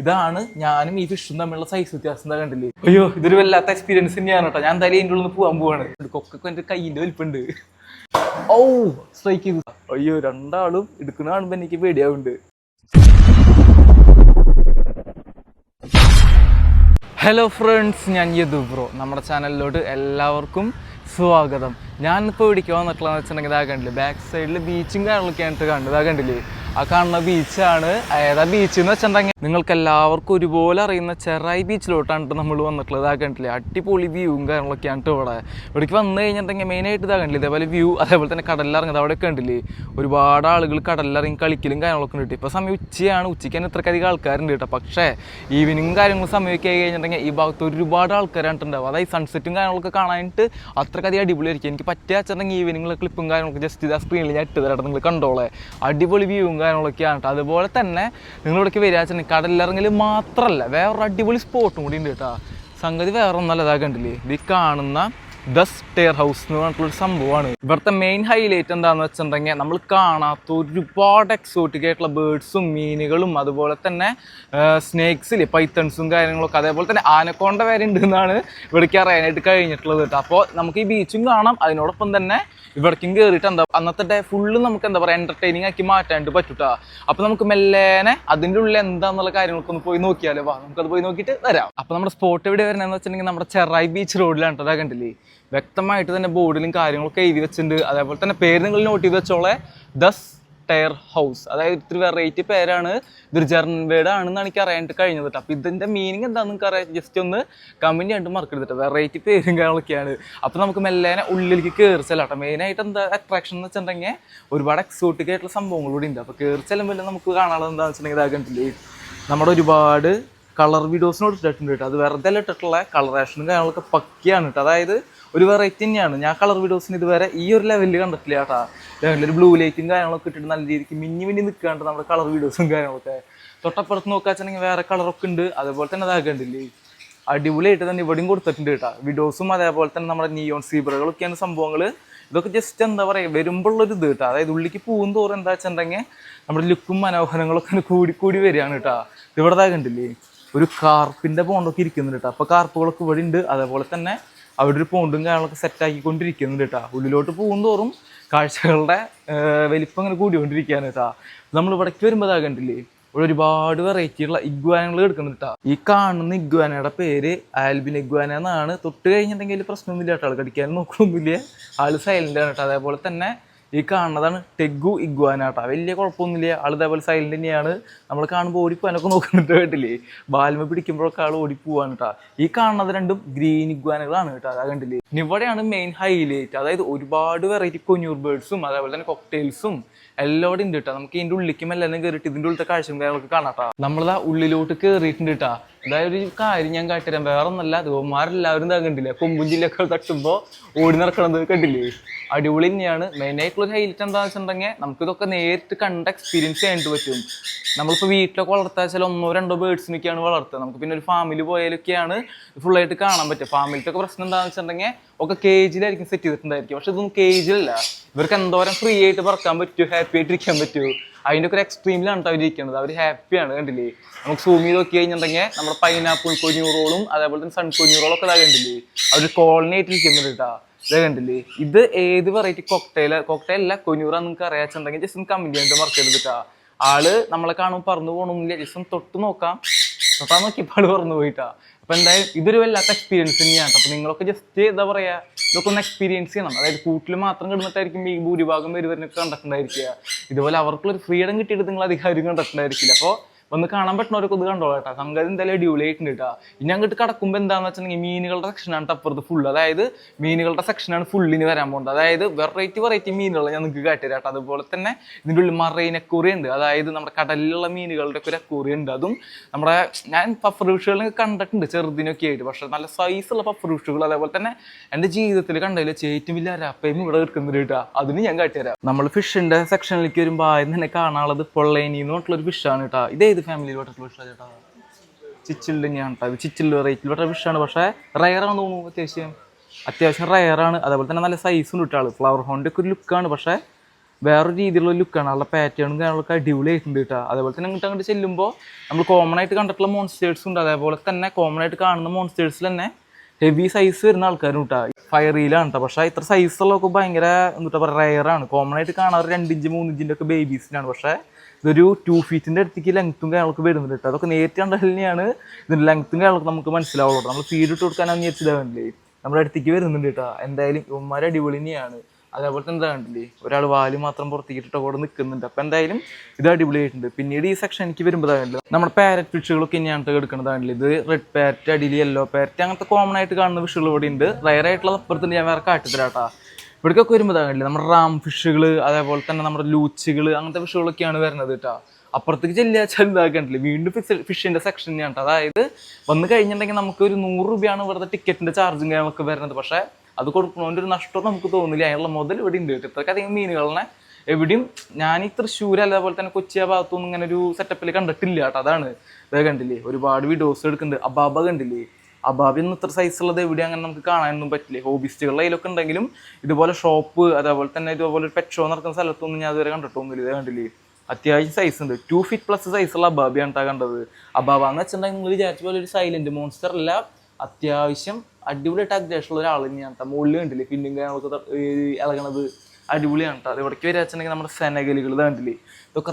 ഇതാണ് ഞാനും ഈ ഫിഷും തമ്മിലുള്ള സൈസ് വ്യത്യാസം എന്താ കണ്ടില്ലേ? അയ്യോ ഇതൊരു വല്ലാത്ത എക്സ്പീരിയൻസ് തന്നെയാണ് കേട്ടോ ഞാൻ എന്തായാലും ഇതിന്റെ ഉള്ളിൽ പോകാൻ പോവാണ്. കൊക്കൊക്കെ എന്റെ കയ്യിന്റെ വലിപ്പുണ്ട്. ഓ സ്ട്രൈക്ക് ചെയ്തു. അയ്യോ രണ്ടാളും എടുക്കുന്ന കാണുമ്പോൾ എനിക്ക് പേടിയാവുണ്ട്. ഹലോ ഫ്രണ്ട്സ് ഞാൻ യദു ബ്രോ നമ്മുടെ ചാനലിലോട്ട് എല്ലാവർക്കും സ്വാഗതം. ഞാനിപ്പോൾ ഇടിക്കാൻ വന്നിട്ടുള്ളതെന്ന് വെച്ചിട്ടുണ്ടെങ്കിൽ ഇതാ കണ്ടില്ലേ? ബാക്ക് സൈഡിൽ ബീച്ചും കാര്യങ്ങളൊക്കെ ആയിട്ട് കണ്ടു ഇതാ കണ്ടില്ലേ? ആ കാണുന്ന ബീച്ചാണ് ഏതാ ബീച്ച് എന്ന് വെച്ചിട്ടുണ്ടെങ്കിൽ നിങ്ങൾക്ക് എല്ലാവർക്കും ഒരുപോലെ അറിയുന്ന ചെറായി ബീച്ചിലോട്ടാണ് ട്ടോ നമ്മൾ വന്നിട്ടുള്ളത്. ആ കണ്ടില്ലേ? അടിപൊളി വ്യൂവും കാര്യങ്ങളൊക്കെയാണ് ഇവിടെ. ഇവിടേക്ക് വന്നു കഴിഞ്ഞിട്ടുണ്ടെങ്കിൽ മെയിനായിട്ട് ഇതാ കണ്ടില്ലേ? ഇതേപോലെ വ്യൂ അതേപോലെ തന്നെ കടലിലിറങ്ങുന്നത്. അവിടെ കണ്ടില്ലേ? ഒരുപാട് ആളുകൾ കടലിലിറങ്ങി കളിക്കലും കാര്യങ്ങളൊക്കെ ഉണ്ട് ഇപ്പോൾ സമയം ഉച്ചയാണ്. ഉച്ചയ്ക്ക് തന്നെ ഇത്രക്കധികം ആൾക്കാരുണ്ട് കേട്ടോ പക്ഷേ ഈവനിങ്ങും കാര്യങ്ങളും സമയമൊക്കെ ആയി കഴിഞ്ഞിട്ടുണ്ടെങ്കിൽ ഈ ഭാഗത്ത് ഒരുപാട് ആൾക്കാരാണ് അതായത് സൺസെറ്റും കാര്യങ്ങളൊക്കെ കാണാനായിട്ട് അത്രക്കധികം അടിപൊളിയായിരിക്കും. എനിക്ക് പറ്റിയ വെച്ചിട്ടുണ്ടെങ്കിൽ ഈവനിങ്ങിലെ ക്ലിപ്പും കാര്യങ്ങളൊക്കെ ജസ്റ്റ് ഇതാ സ്ക്രീനിൽ ഞാൻ ഇട്ട് തരാം നിങ്ങൾ കണ്ടോളെ. അടിപൊളി വ്യൂവും കാര്യങ്ങളൊക്കെയാണ് കേട്ടോ. അതുപോലെ തന്നെ നിങ്ങളിവിടേക്ക് വരിക വെച്ചിട്ടുണ്ടെങ്കിൽ കടലിറങ്ങൽ മാത്രമല്ല വേറൊരു അടിപൊളി സ്പോട്ടും കൂടി ഉണ്ട് കേട്ടോ. സംഗതി വേറെ ഒന്നല്ല ഇതാ കണ്ടില്ലേ? ഇത് കാണുന്ന ദ സ്റ്റെയർ ഹൗസ് എന്ന് പറഞ്ഞിട്ടുള്ളൊരു സംഭവമാണ്. ഇവിടുത്തെ മെയിൻ ഹൈലൈറ്റ് എന്താണെന്ന് വെച്ചിട്ടുണ്ടെങ്കിൽ നമ്മൾ കാണാത്ത ഒരുപാട് എക്സോട്ടിക് ആയിട്ടുള്ള ബേർഡ്സും മീനുകളും അതുപോലെ തന്നെ സ്നേക്സിൽ പൈത്തൺസും കാര്യങ്ങളൊക്കെ. അതേപോലെ തന്നെ ആനക്കോണ്ട വരെ ഉണ്ട് എന്നാണ് ഇവിടേക്ക് അറിയാനായിട്ട് കഴിഞ്ഞിട്ടുള്ളത് കേട്ടോ. അപ്പോൾ നമുക്ക് ഈ ബീച്ചും കാണാം. അതിനോടൊപ്പം തന്നെ ഇവിടേക്കും കയറിയിട്ട് എന്താ അന്നത്തെ ഡേ ഫുള്ള് നമുക്ക് എന്താ പറയുക എന്റർടൈനിങ് ആക്കി മാറ്റാനായിട്ട് പറ്റൂട്ടാ അപ്പോൾ നമുക്ക് മെല്ലേനെ അതിന്റെ ഉള്ളിൽ എന്താന്നുള്ള കാര്യങ്ങളൊക്കെ ഒന്ന് പോയി നോക്കിയാലോ. വാ നമുക്കത് പോയി നോക്കിയിട്ട് വരാം. അപ്പോൾ നമ്മുടെ സ്പോട്ട് എവിടെ വരുന്നതെന്ന് വെച്ചിട്ടുണ്ടെങ്കിൽ നമ്മുടെ ചെറായി ബീച്ച് റോഡിലാണ് കേട്ടോ കണ്ടില്ലേ? വ്യക്തമായിട്ട് തന്നെ ബോർഡിലും കാര്യങ്ങളൊക്കെ എഴുതി വെച്ചിട്ടുണ്ട്. അതേപോലെ തന്നെ പേര് നിങ്ങൾ നോട്ട് ചെയ്ത് വെച്ചോളെ. Thus tyre house. അതായത് ഇത്തിരി വെറൈറ്റി പേരാണ്. ഇതൊരു ജർമ്മൻ ആണെന്നാണ് എനിക്ക് അറിയാനായിട്ട് കഴിഞ്ഞത് അപ്പോൾ ഇതിന്റെ മീനിങ് എന്താണെന്ന് നിങ്ങൾക്ക് അറിയാം? ജസ്റ്റ് ഒന്ന് കമന്റ് കണ്ട് എടുത്തിട്ട്. വെറൈറ്റി പേരും കാര്യങ്ങളൊക്കെയാണ്. അപ്പോൾ നമുക്ക് മെല്ലേനെ ഉള്ളിലേക്ക് കയറി ചെല്ലാം കേട്ടോ. മെയിനായിട്ട് എന്താ അട്രാക്ഷൻ എന്ന് വെച്ചിട്ടുണ്ടെങ്കിൽ ഒരുപാട് എക്സോട്ടിക് ആയിട്ടുള്ള സംഭവങ്ങൾ കൂടി ഉണ്ട്. അപ്പോൾ കയറി ചെല്ലുമ്പോൾ നമുക്ക് കാണാനുള്ളത് എന്താണെന്ന് വെച്ചിട്ടുണ്ടെങ്കിൽ ഇതാകണ്ടില്ലേ നമ്മുടെ ഒരുപാട് കളർ വീഡിയോസിനോട് ഇട്ടിട്ടുണ്ട് കേട്ടോ. അത് വെറുതെ ഇട്ടിട്ടുള്ള കളറേഷനും കാര്യങ്ങളൊക്കെ പക്കിയാണ് കേട്ടോ. അതായത് ഒരു വെറൈറ്റി തന്നെയാണ്. ഞാൻ കളർ വീഡിയോസിന് ഇതുവരെ ഈ ഒരു ലെവലിൽ കണ്ടിട്ടില്ല കേട്ടോ. ലെവലിൽ ബ്ലൂ ലൈറ്റും കാര്യങ്ങളൊക്കെ ഇട്ടിട്ട് നല്ല രീതിക്ക് മിന്നി മിന്നി നിൽക്കാണ്ട് നമ്മുടെ കളർ വീഡിയോസും കാര്യങ്ങളൊക്കെ. തൊട്ടപ്പുറത്ത് നോക്കാച്ചാണെങ്കിൽ വേറെ കളറൊക്കെ ഉണ്ട്. അതേപോലെ തന്നെ അതാകണ്ടില്ലേ അടിപൊളിയായിട്ട് തന്നെ ഇവിടെയും കൊടുത്തിട്ടുണ്ട് കേട്ടോ. വീഡിയോസും അതേപോലെ തന്നെ നമ്മുടെ നിയോൺ സീബ്രകളൊക്കെയാണ് സംഭവങ്ങൾ ഇതൊക്കെ ജസ്റ്റ് എന്താ പറയുക വരുമ്പോഴുള്ളൊരു ഇത് കേട്ടോ. അതായത് ഉള്ളിക്ക് പോകും തോറും എന്താ വെച്ചിട്ടുണ്ടെങ്കിൽ നമ്മുടെ ലുക്കും മനോഹരങ്ങളൊക്കെ കൂടി കൂടി വരികയാണ് കേട്ടോ. ഇവിടെ കണ്ടില്ലേ? ഒരു കാർപ്പിന്റെ പോണ്ടൊക്കെ ഇരിക്കുന്നുണ്ട് കേട്ടോ. അപ്പോൾ കാർപ്പുകളൊക്കെ ഇവിടെ ഉണ്ട്. അതേപോലെ തന്നെ അവിടെ ഒരു പോണ്ടും കാര്യങ്ങളൊക്കെ സെറ്റ് ആക്കിക്കൊണ്ടിരിക്കുന്നുണ്ട് കേട്ടോ ഉള്ളിലോട്ട് പോകും തോറും കാഴ്ചകളുടെ വലിപ്പം ഇങ്ങനെ കൂടിക്കൊണ്ടിരിക്കുകയാണ് കേട്ടോ നമ്മൾ ഇവിടേക്ക് വരുമ്പോൾ കണ്ടില്ലേ? ഇവിടെ ഒരുപാട് വെറൈറ്റി ഉള്ള ഇഗ്വാനകൾ കിടക്കുന്നുണ്ട് കേട്ടോ ഈ കാണുന്ന ഇഗ്വാനയുടെ പേര് ആൽബിൻ ഇഗ്വാന എന്നാണ്. തൊട്ട് കഴിഞ്ഞിട്ടുണ്ടെങ്കിൽ പ്രശ്നമൊന്നുമില്ല കേട്ടോ ആൾ കടിക്കാനും നോക്കണമൊന്നുമില്ല ആൾ സൈലന്റ് ആണ് കേട്ടോ അതേപോലെ തന്നെ ഈ കാണുന്നതാണ് ടെഗു ഇഗ്വാനാട്ട. കേട്ടോ വലിയ കുഴപ്പമൊന്നുമില്ല. ആൾ ഇതേപോലെ സൈലന്റ് തന്നെയാണ്. നമ്മൾ കാണുമ്പോൾ ഓടിപ്പോവാനൊക്കെ നോക്കുന്നുണ്ട് കേട്ടില്ലേ? ബാൽമ പിടിക്കുമ്പോഴൊക്കെ ആൾ ഓടിപ്പോവാണ് കേട്ടോ ഈ കാണുന്നത് രണ്ടും ഗ്രീൻ ഇഗ്വാനകളാണ് കേട്ടോ അതാ കണ്ടില്ലേ? ഇവിടെയാണ് മെയിൻ ഹൈലൈറ്റ് അതായത് ഒരുപാട് വെറൈറ്റി കൊഞ്ഞൂർ ബേർഡ്സും അതേപോലെ തന്നെ കൊക്ടെയിൽസും എല്ലാം ഉണ്ട് കേട്ടോ നമുക്ക് ഇതിന്റെ ഉള്ളിലേക്ക് മെല്ലെ കയറിയിട്ട് ഇതിന്റെ ഉള്ളിലത്തെ കാഴ്ചയും കാര്യങ്ങളൊക്കെ കാണാട്ടോ നമ്മളിതാ ഉള്ളിലോട്ട് കയറിയിട്ടുണ്ട് കേട്ടാ അതായത് ഒരു കാര്യം ഞാൻ കാട്ടിരാൻ വേറെ ഒന്നല്ല ദേവന്മാരെല്ലാവരും ഇതാ കണ്ടില്ലേ? കൊമ്പും ജില്ലയൊക്കെ തട്ടുമ്പോൾ ഓടി നടക്കണത് കണ്ടില്ലേ? അടിപൊളി തന്നെയാണ്. മെയിൻ ആയിട്ടുള്ള ഒരു ഹൈലൈറ്റ് എന്താണെന്ന് വെച്ചിട്ടുണ്ടെങ്കിൽ നമുക്ക് ഇതൊക്കെ നേരിട്ട് കണ്ട് എക്സ്പീരിയൻസ് ചെയ്യാനായിട്ട് പറ്റും. നമ്മളിപ്പോൾ വീട്ടിലൊക്കെ വളർത്താൻ വെച്ചാൽ ഒന്നോ രണ്ടോ ബേഡ്സിനൊക്കെയാണ് വളർത്തുക. നമുക്ക് പിന്നെ ഒരു ഫാമിൽ പോയാലൊക്കെയാണ് ഫുള്ളായിട്ട് കാണാൻ പറ്റുക. ഫാമിലിത്തൊക്കെ പ്രശ്നം എന്താണെന്ന് വെച്ചിട്ടുണ്ടെങ്കിൽ ഒക്കെ കേജിലായിരിക്കും സെറ്റ് ചെയ്തിട്ടുണ്ടായിരിക്കും. പക്ഷെ ഇതൊന്നും കേജിലല്ല ഇവർക്ക് എന്തോരം ഫ്രീ ആയിട്ട് പറക്കാൻ പറ്റുമോ? ഹാപ്പി ആയിട്ട് ഇരിക്കാൻ പറ്റുമോ? അതിന്റെ ഒക്കെ ഒരു എക്സ്ട്രീമിലാണ് കേട്ടോ ഇരിക്കുന്നത് അവർ ഹാപ്പിയാണ് കണ്ടില്ലേ? നമുക്ക് സൂം ചെയ്ത് നോക്കി കഴിഞ്ഞിട്ടുണ്ടെങ്കിൽ നമ്മുടെ പൈനാപ്പിൾ കൊഞ്ഞൂറോളും അതേപോലെ തന്നെ സൺ കൊഞ്ഞൂറോളും ഒക്കെ കണ്ടില്ലേ? അവർ കോളനി ആയിട്ട് ഇരിക്കുന്നുണ്ട് കേട്ടോ ഇതേ കണ്ടില്ലേ? ഇത് ഏത് വെറൈറ്റി കോക്ടെയിൽ കോക്ടെയിൽ അല്ല കൊഞ്ഞൂറ നിങ്ങൾക്ക് അറിയാച്ചുണ്ടെങ്കിൽ ജസ്റ്റ് കമന്റ് ചെയ്യാൻ മറക്കരുത് കേട്ടോ ആൾ നമ്മളെ കാണുമ്പോൾ പറന്നു പോകണമെന്നില്ല ജസ്റ്റ് തൊട്ട് നോക്കാം. തൊട്ടാ നോക്കിയപ്പോൾ ആൾ പറന്നു പോയിട്ടാ അപ്പൊ എന്തായാലും ഇതൊരു വല്ലാത്ത എക്സ്പീരിയൻസ് തന്നെയാണ്. അപ്പൊ നിങ്ങളൊക്കെ ജസ്റ്റ് എന്താ പറയാ ഇതൊക്കെ ഒന്ന് എക്സ്പീരിയൻസ് ചെയ്യണം. അതായത് കൂട്ടിൽ മാത്രം കിടന്നിട്ടായിരിക്കും ഈ ഭൂരിഭാഗം വരുവരനൊക്കെ കണ്ടിട്ടുണ്ടായിരിക്കുക. ഇതുപോലെ അവർക്കുള്ള ഒരു ഫ്രീഡം കിട്ടിയിട്ട് നിങ്ങൾ അധികാരം കണ്ടിട്ടുണ്ടായിരിക്കില്ല. അപ്പോൾ ഒന്ന് കാണാൻ പറ്റുന്നവരൊക്കെ ഇത് കണ്ടോളാം കേട്ടോ. സംഗതി എന്തായാലും അടിപൊളിയായിട്ടുണ്ട് കേട്ടോ. ഇനി അങ്ങോട്ട് കടക്കുമ്പോൾ എന്താണെന്ന് വെച്ചിട്ടുണ്ടെങ്കിൽ മീനുകളുടെ സെക്ഷനാണ് അപ്പുറത്ത് ഫുൾ അതായത് മീനുകളുടെ സെക്ഷനാണ് ഫുള്ളിന് വരാൻ പോകുന്നത്. അതായത് വെറൈറ്റി വെറൈറ്റി മീനുകൾ ഞാൻ നിങ്ങൾക്ക് കാട്ടിത്തരാം കേട്ടോ. അതുപോലെ തന്നെ ഇതിന്റെ ഉള്ളിൽ മറൈൻ അക്കൂറി ഉണ്ട്. അതായത് നമ്മുടെ കടലിലുള്ള മീനുകളുടെ ഒക്കെ ഒരു അക്കൂറി ഉണ്ട്. അതും നമ്മുടെ ഞാൻ പഫർ ഫിഷുകൾ കണ്ടിട്ടുണ്ട്. ചെറുതിനൊക്കെ ആയിട്ട്. പക്ഷെ നല്ല സൈസുള്ള പഫർ ഫിഷുകൾ അതേപോലെ തന്നെ എന്റെ ജീവിതത്തിൽ കണ്ടതിൽ ഏറ്റവും വലിയ അരാപ്പയും ഇവിടെ എടുക്കുന്നുണ്ട് കേട്ടോ. അതിന് ഞാൻ കാട്ടിത്തരാം നമ്മൾ ഫിഷിന്റെ സെക്ഷനിലേക്ക് വരുമ്പോൾ ആദ്യം തന്നെ കാണാനുള്ളത് പൊള്ളേനി എന്ന് പറഞ്ഞിട്ടുള്ള ഒരു ഫിഷാണ് കേട്ടോ. ഇത് ഏത് ഫിഷാണ് ചേട്ടാ. ചിച്ചിൽ തന്നെയാണ് കേട്ടോ ചിച്ചിൽ ഫിഷാണ് പക്ഷേ റയറാണ് തോന്നുന്നു അത്യാവശ്യം. അത്യാവശ്യം റയറാണ് അതേപോലെ തന്നെ നല്ല സൈസും കിട്ടാൾ ഫ്ലവർ ഹോണിന്റെ ഒക്കെ ഒരു ലുക്കാണ് പക്ഷേ വേറൊരു രീതിയിലുള്ള ലുക്കാണ് ആളുടെ പാറ്റേണും കാര്യങ്ങളൊക്കെ അടിപൊളിയായിട്ടുണ്ട് കേട്ടോ. അതേപോലെ തന്നെ അങ്ങോട്ട് അങ്ങോട്ട് ചെല്ലുമ്പോൾ നമ്മൾ കോമൺ ആയിട്ട് കണ്ടിട്ടുള്ള മോൺസ്റ്റേഴ്സ് ഉണ്ട്. അതേപോലെ തന്നെ കോമൺ ആയിട്ട് കാണുന്ന മോൺസ്റ്റേഴ്സിൽ തന്നെ ഹെവി സൈസ് വരുന്ന ആൾക്കാരും കേട്ടോ. ഫയറിയിലാണ് കേട്ടോ. പക്ഷേ ഇത്ര സൈസുള്ളതൊക്കെ ഭയങ്കര എന്താ പറയുക റയറാണ് കോമൺ ആയിട്ട് കാണാറ് രണ്ട് ഇഞ്ച് ഒക്കെ ബേബീസിനാണ് പക്ഷേ ഇതൊരു ടു ഫീറ്റിന്റെ അടുത്തേക്ക് ലെങ്ത്തും കാര്യങ്ങളൊക്കെ വരുന്നുണ്ട് കേട്ടോ അതൊക്കെ നേരിട്ട് കണ്ടാൽ തന്നെയാണ് ഇതിന്റെ ലെങ്ത്തും കാര്യങ്ങളൊക്കെ നമുക്ക് മനസ്സിലാവുള്ളൂ നമ്മൾ ഫീഡ് ഇട്ട് കൊടുക്കാനാന്ന് വിചാരിച്ചതാവില്ലേ നമ്മുടെ അടുത്തേക്ക് വരുന്നുണ്ട് കേട്ടോ എന്തായാലും ഇവന്മാർ അടിപൊളി തന്നെയാണ്. അതേപോലെ തന്നെ കണ്ടില്ലേ? ഒരാൾ വാൽ മാത്രം പുറത്തേക്ക് ഇട്ടിട്ട് കൂടെ നിൽക്കുന്നുണ്ട് അപ്പം എന്തായാലും ഇത് അടിപൊളിയായിട്ടുണ്ട്. പിന്നീട് ഈ സെക്ഷൻ എനിക്ക് വരുമ്പോഴാണല്ലോ നമ്മുടെ പാരറ്റ് ഫിഷുകളൊക്കെ തന്നെയാണ് എടുക്കുന്നതാണല്ലോ ഇത് റെഡ് പാരറ്റ് അടിയിൽ യെല്ലോ പാരറ്റ് അങ്ങനത്തെ കോമൺ ആയിട്ട് കാണുന്ന ഫിഷുകൾ ഇവിടെ ഉണ്ട് റയർ ആയിട്ടുള്ള അപ്പുറത്തുണ്ട്. ഞാൻ വേറെ കാട്ടിത്തരാട്ടാ ഇവിടേക്കൊക്കെ വരുമ്പോൾ വരുമ്പോഴാണല്ലേ നമ്മുടെ റാം ഫിഷുകൾ അതേപോലെ തന്നെ നമ്മുടെ ലൂച്ചുകൾ അങ്ങനത്തെ ഫിഷുകളൊക്കെയാണ് വരുന്നത് കേട്ടോ അപ്പുറത്തേക്ക് ചെല്ലുക ചെറുതാക്കണ്ടില്ലേ വീണ്ടും ഫിക്സ് ഫിഷിന്റെ സെക്ഷൻ തന്നെയാണ്. അതായത് വന്നു കഴിഞ്ഞിട്ടുണ്ടെങ്കിൽ നമുക്ക് ഒരു നൂറ് രൂപയാണ് ഇവിടുത്തെ ടിക്കറ്റിന്റെ ചാർജും കാര്യങ്ങളൊക്കെ വരുന്നത്. പക്ഷേ അത് കൊടുക്കണോന്റെ ഒരു നഷ്ടം നമുക്ക് തോന്നില്ല. അതിനുള്ള മുതൽ ഇവിടെ ഉണ്ട് കേട്ടോ ഇത്രയ്ക്കധികം മീനുകളെ എവിടെയും ഞാൻ ഈ തൃശ്ശൂർ അതേപോലെ തന്നെ കൊച്ചി ആ ഭാഗത്തൊന്നും ഇങ്ങനെ ഒരു സെറ്റപ്പിൽ കണ്ടിട്ടില്ല കേട്ടോ അതാണ്. ഇതൊക്കെ കണ്ടില്ലേ? ഒരുപാട് വീഡിയോസ് എടുക്കുന്നുണ്ട്. അബാബ കണ്ടില്ലേ? അബാബി ഒന്നും ഇത്ര സൈസ് ഉള്ളത് എവിടെ അങ്ങനെ നമുക്ക് കാണാനൊന്നും പറ്റില്ല? ഹോബിസ്റ്റുകളുടെ കയ്യിലൊക്കെ ഉണ്ടെങ്കിലും ഇതുപോലെ ഷോപ്പ് അതേപോലെ തന്നെ ഇതുപോലെ പെറ്റ് ഷോ നടക്കുന്ന സ്ഥലത്തൊന്നും ഞാൻ ഇതുവരെ കണ്ടിട്ടൊന്നുമില്ല ഇത് കണ്ടില്ലേ? അത്യാവശ്യം സൈസ് ഉണ്ട്. ടു ഫിറ്റ് പ്ലസ് സൈസുള്ള അബാബിയാണ് കേട്ടോ കണ്ടത്. അബാബ എന്ന് വെച്ചിട്ടുണ്ടെങ്കിൽ നിങ്ങൾ വിചാരിച്ച പോലെ ഒരു സൈലന്റ് മോൺസ്റ്റർ അല്ല. അത്യാവശ്യം അടിപൊളിയായിട്ട് ഉള്ള ഒരാൾ തന്നെയാണ് മുകളിൽ കണ്ടില്ലേ? പിന്നും കാര്യങ്ങളൊക്കെ ഇളകണത് അടിപൊളിയാണ് കേട്ടോ അത് ഇവിടേക്ക് വെച്ചിട്ടുണ്ടെങ്കിൽ നമ്മുടെ സെനഗലുകൾ കണ്ടില്ലേ? ഇതൊക്കെ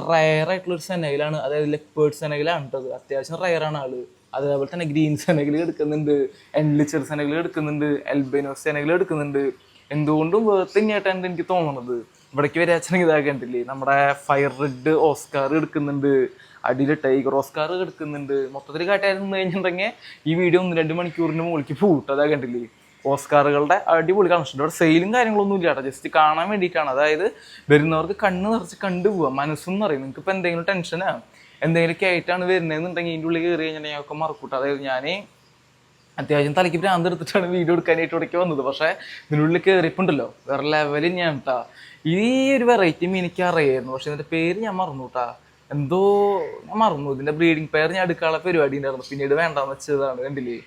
ഒരു സെനഗലാണ്. അതായത് ലെപ്പേർഡ് സെനഗലാണ് കേട്ടത് അത്യാവശ്യം റയറാണ് ആൾ. അതേപോലെ തന്നെ ഗ്രീൻ സെനഗൽ എടുക്കുന്നുണ്ട് എൻലിച്ചർ സെനഗൽ എടുക്കുന്നുണ്ട് എൽബനോ സെനഗൽ എടുക്കുന്നുണ്ട്. എന്തുകൊണ്ടും വേർത്ത് തന്നെയായിട്ടാണ് എനിക്ക് തോന്നുന്നത്. ഇവിടേക്ക് വരെ അച്ഛനെങ്കിൽ ഇതാ കണ്ടില്ലേ നമ്മുടെ ഫയർ റെഡ് ഓസ്കാർ എടുക്കുന്നുണ്ട്. അടിയിൽ ടൈഗർ ഓസ്കാർ എടുക്കുന്നുണ്ട്. മൊത്തത്തിൽ കാട്ടായിരുന്നു കഴിഞ്ഞിട്ടുണ്ടെങ്കിൽ ഈ വീഡിയോ ഒന്ന് രണ്ട് മണിക്കൂറിന് മുകളിലേക്ക് പൂട്ട്. കണ്ടില്ലേ ഓസ്കാറുകളുടെ അടിപൊളി കണക്ഷൻ ഇവിടെ സെയിലും കാര്യങ്ങളൊന്നും ഇല്ല കേട്ടോ ജസ്റ്റ് കാണാൻ വേണ്ടിയിട്ടാണ്. അതായത് വരുന്നവർക്ക് കണ്ണ് നിറച്ച് കണ്ടുപോവുക മനസ്സെന്ന് പറയും. നിങ്ങൾക്ക് ഇപ്പോൾ എന്തെങ്കിലും ടെൻഷനാ എന്തെങ്കിലുമൊക്കെ ആയിട്ടാണ് വരുന്നതെന്നുണ്ടെങ്കിൽ ഇതിന്റെ ഉള്ളിൽ കയറി കഴിഞ്ഞിട്ടുണ്ടെങ്കിൽ ഒക്കെ മറക്കൂട്ട. അതായത് ഞാൻ അത്യാവശ്യം തലയ്ക്ക് ഭ്രാന്ത് എടുത്തിട്ടാണ് വീഡിയോ എടുക്കാനായിട്ട് ഇവിടേക്ക് വന്നത്. പക്ഷേ ഇതിനുള്ളിൽ കയറിയിട്ടുണ്ടല്ലോ. വേറെ ലെവലിൽ ഞാൻ കേട്ടാ ഈ ഒരു വെറൈറ്റി മീൻ എനിക്ക് അറിയായിരുന്നു. പക്ഷെ ഇതിന്റെ പേര് ഞാൻ മറന്നു കേട്ടാ എന്തോ ഞാൻ മറന്നു. ഇതിന്റെ ബ്രീഡിംഗ് പെയർ ഞാൻ എടുക്കാനുള്ള പരിപാടി ഉണ്ടായിരുന്നു. പിന്നീട് വേണ്ടാന്ന് വെച്ചതാണ് കണ്ടില്ലേ?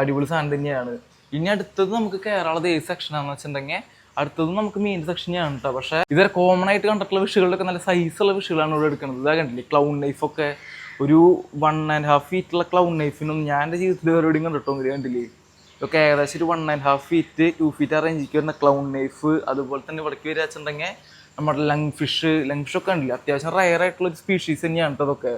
അടിപൊളി സാധനം തന്നെയാണ്. ഇനി അടുത്തത് നമുക്ക് കയറാനുള്ളത് ഏത് സെക്ഷനാണെന്ന് വെച്ചിട്ടുണ്ടെങ്കിൽ അടുത്തത് നമുക്ക് മെയിൻ സെക്ഷൻ ആണ് കേട്ടോ പക്ഷേ ഇതൊരു കോമൺ ആയിട്ട് കണ്ടിട്ടുള്ള വിഷുകളിലൊക്കെ നല്ല സൈസുള്ള വിഷുകളാണ് ഇവിടെ എടുക്കുന്നത്. ഇതാ കണ്ടില്ലേ ക്ലൗൺ നൈഫൊക്കെ ഒരു വൺ ആൻഡ് ഹാഫ് ഫീറ്റുള്ള ക്ലൗൺ നൈഫിനും ഞാൻ എന്റെ ജീവിതത്തിൽ വേറെവിടെയും കണ്ടിട്ടൊന്നുമില്ല കണ്ടില്ലേ? ഇതൊക്കെ ഏകദേശം ഒരു one and half feet to feet ആ റേഞ്ചിക്ക് വരുന്ന ക്ലൗൺ നൈഫ് അതുപോലെ തന്നെ ഇവിടേക്ക് വരിക വെച്ചിട്ടുണ്ടെങ്കിൽ നമ്മുടെ ലങ് ഫിഷ് ലങ് ഫിഷ് ഒക്കെ ഉണ്ടല്ലേ അത്യാവശ്യം റയർ ആയിട്ടുള്ള ഒരു സ്പീഷീസ് തന്നെയാണ് ട്ടോ ഇതൊക്കെ.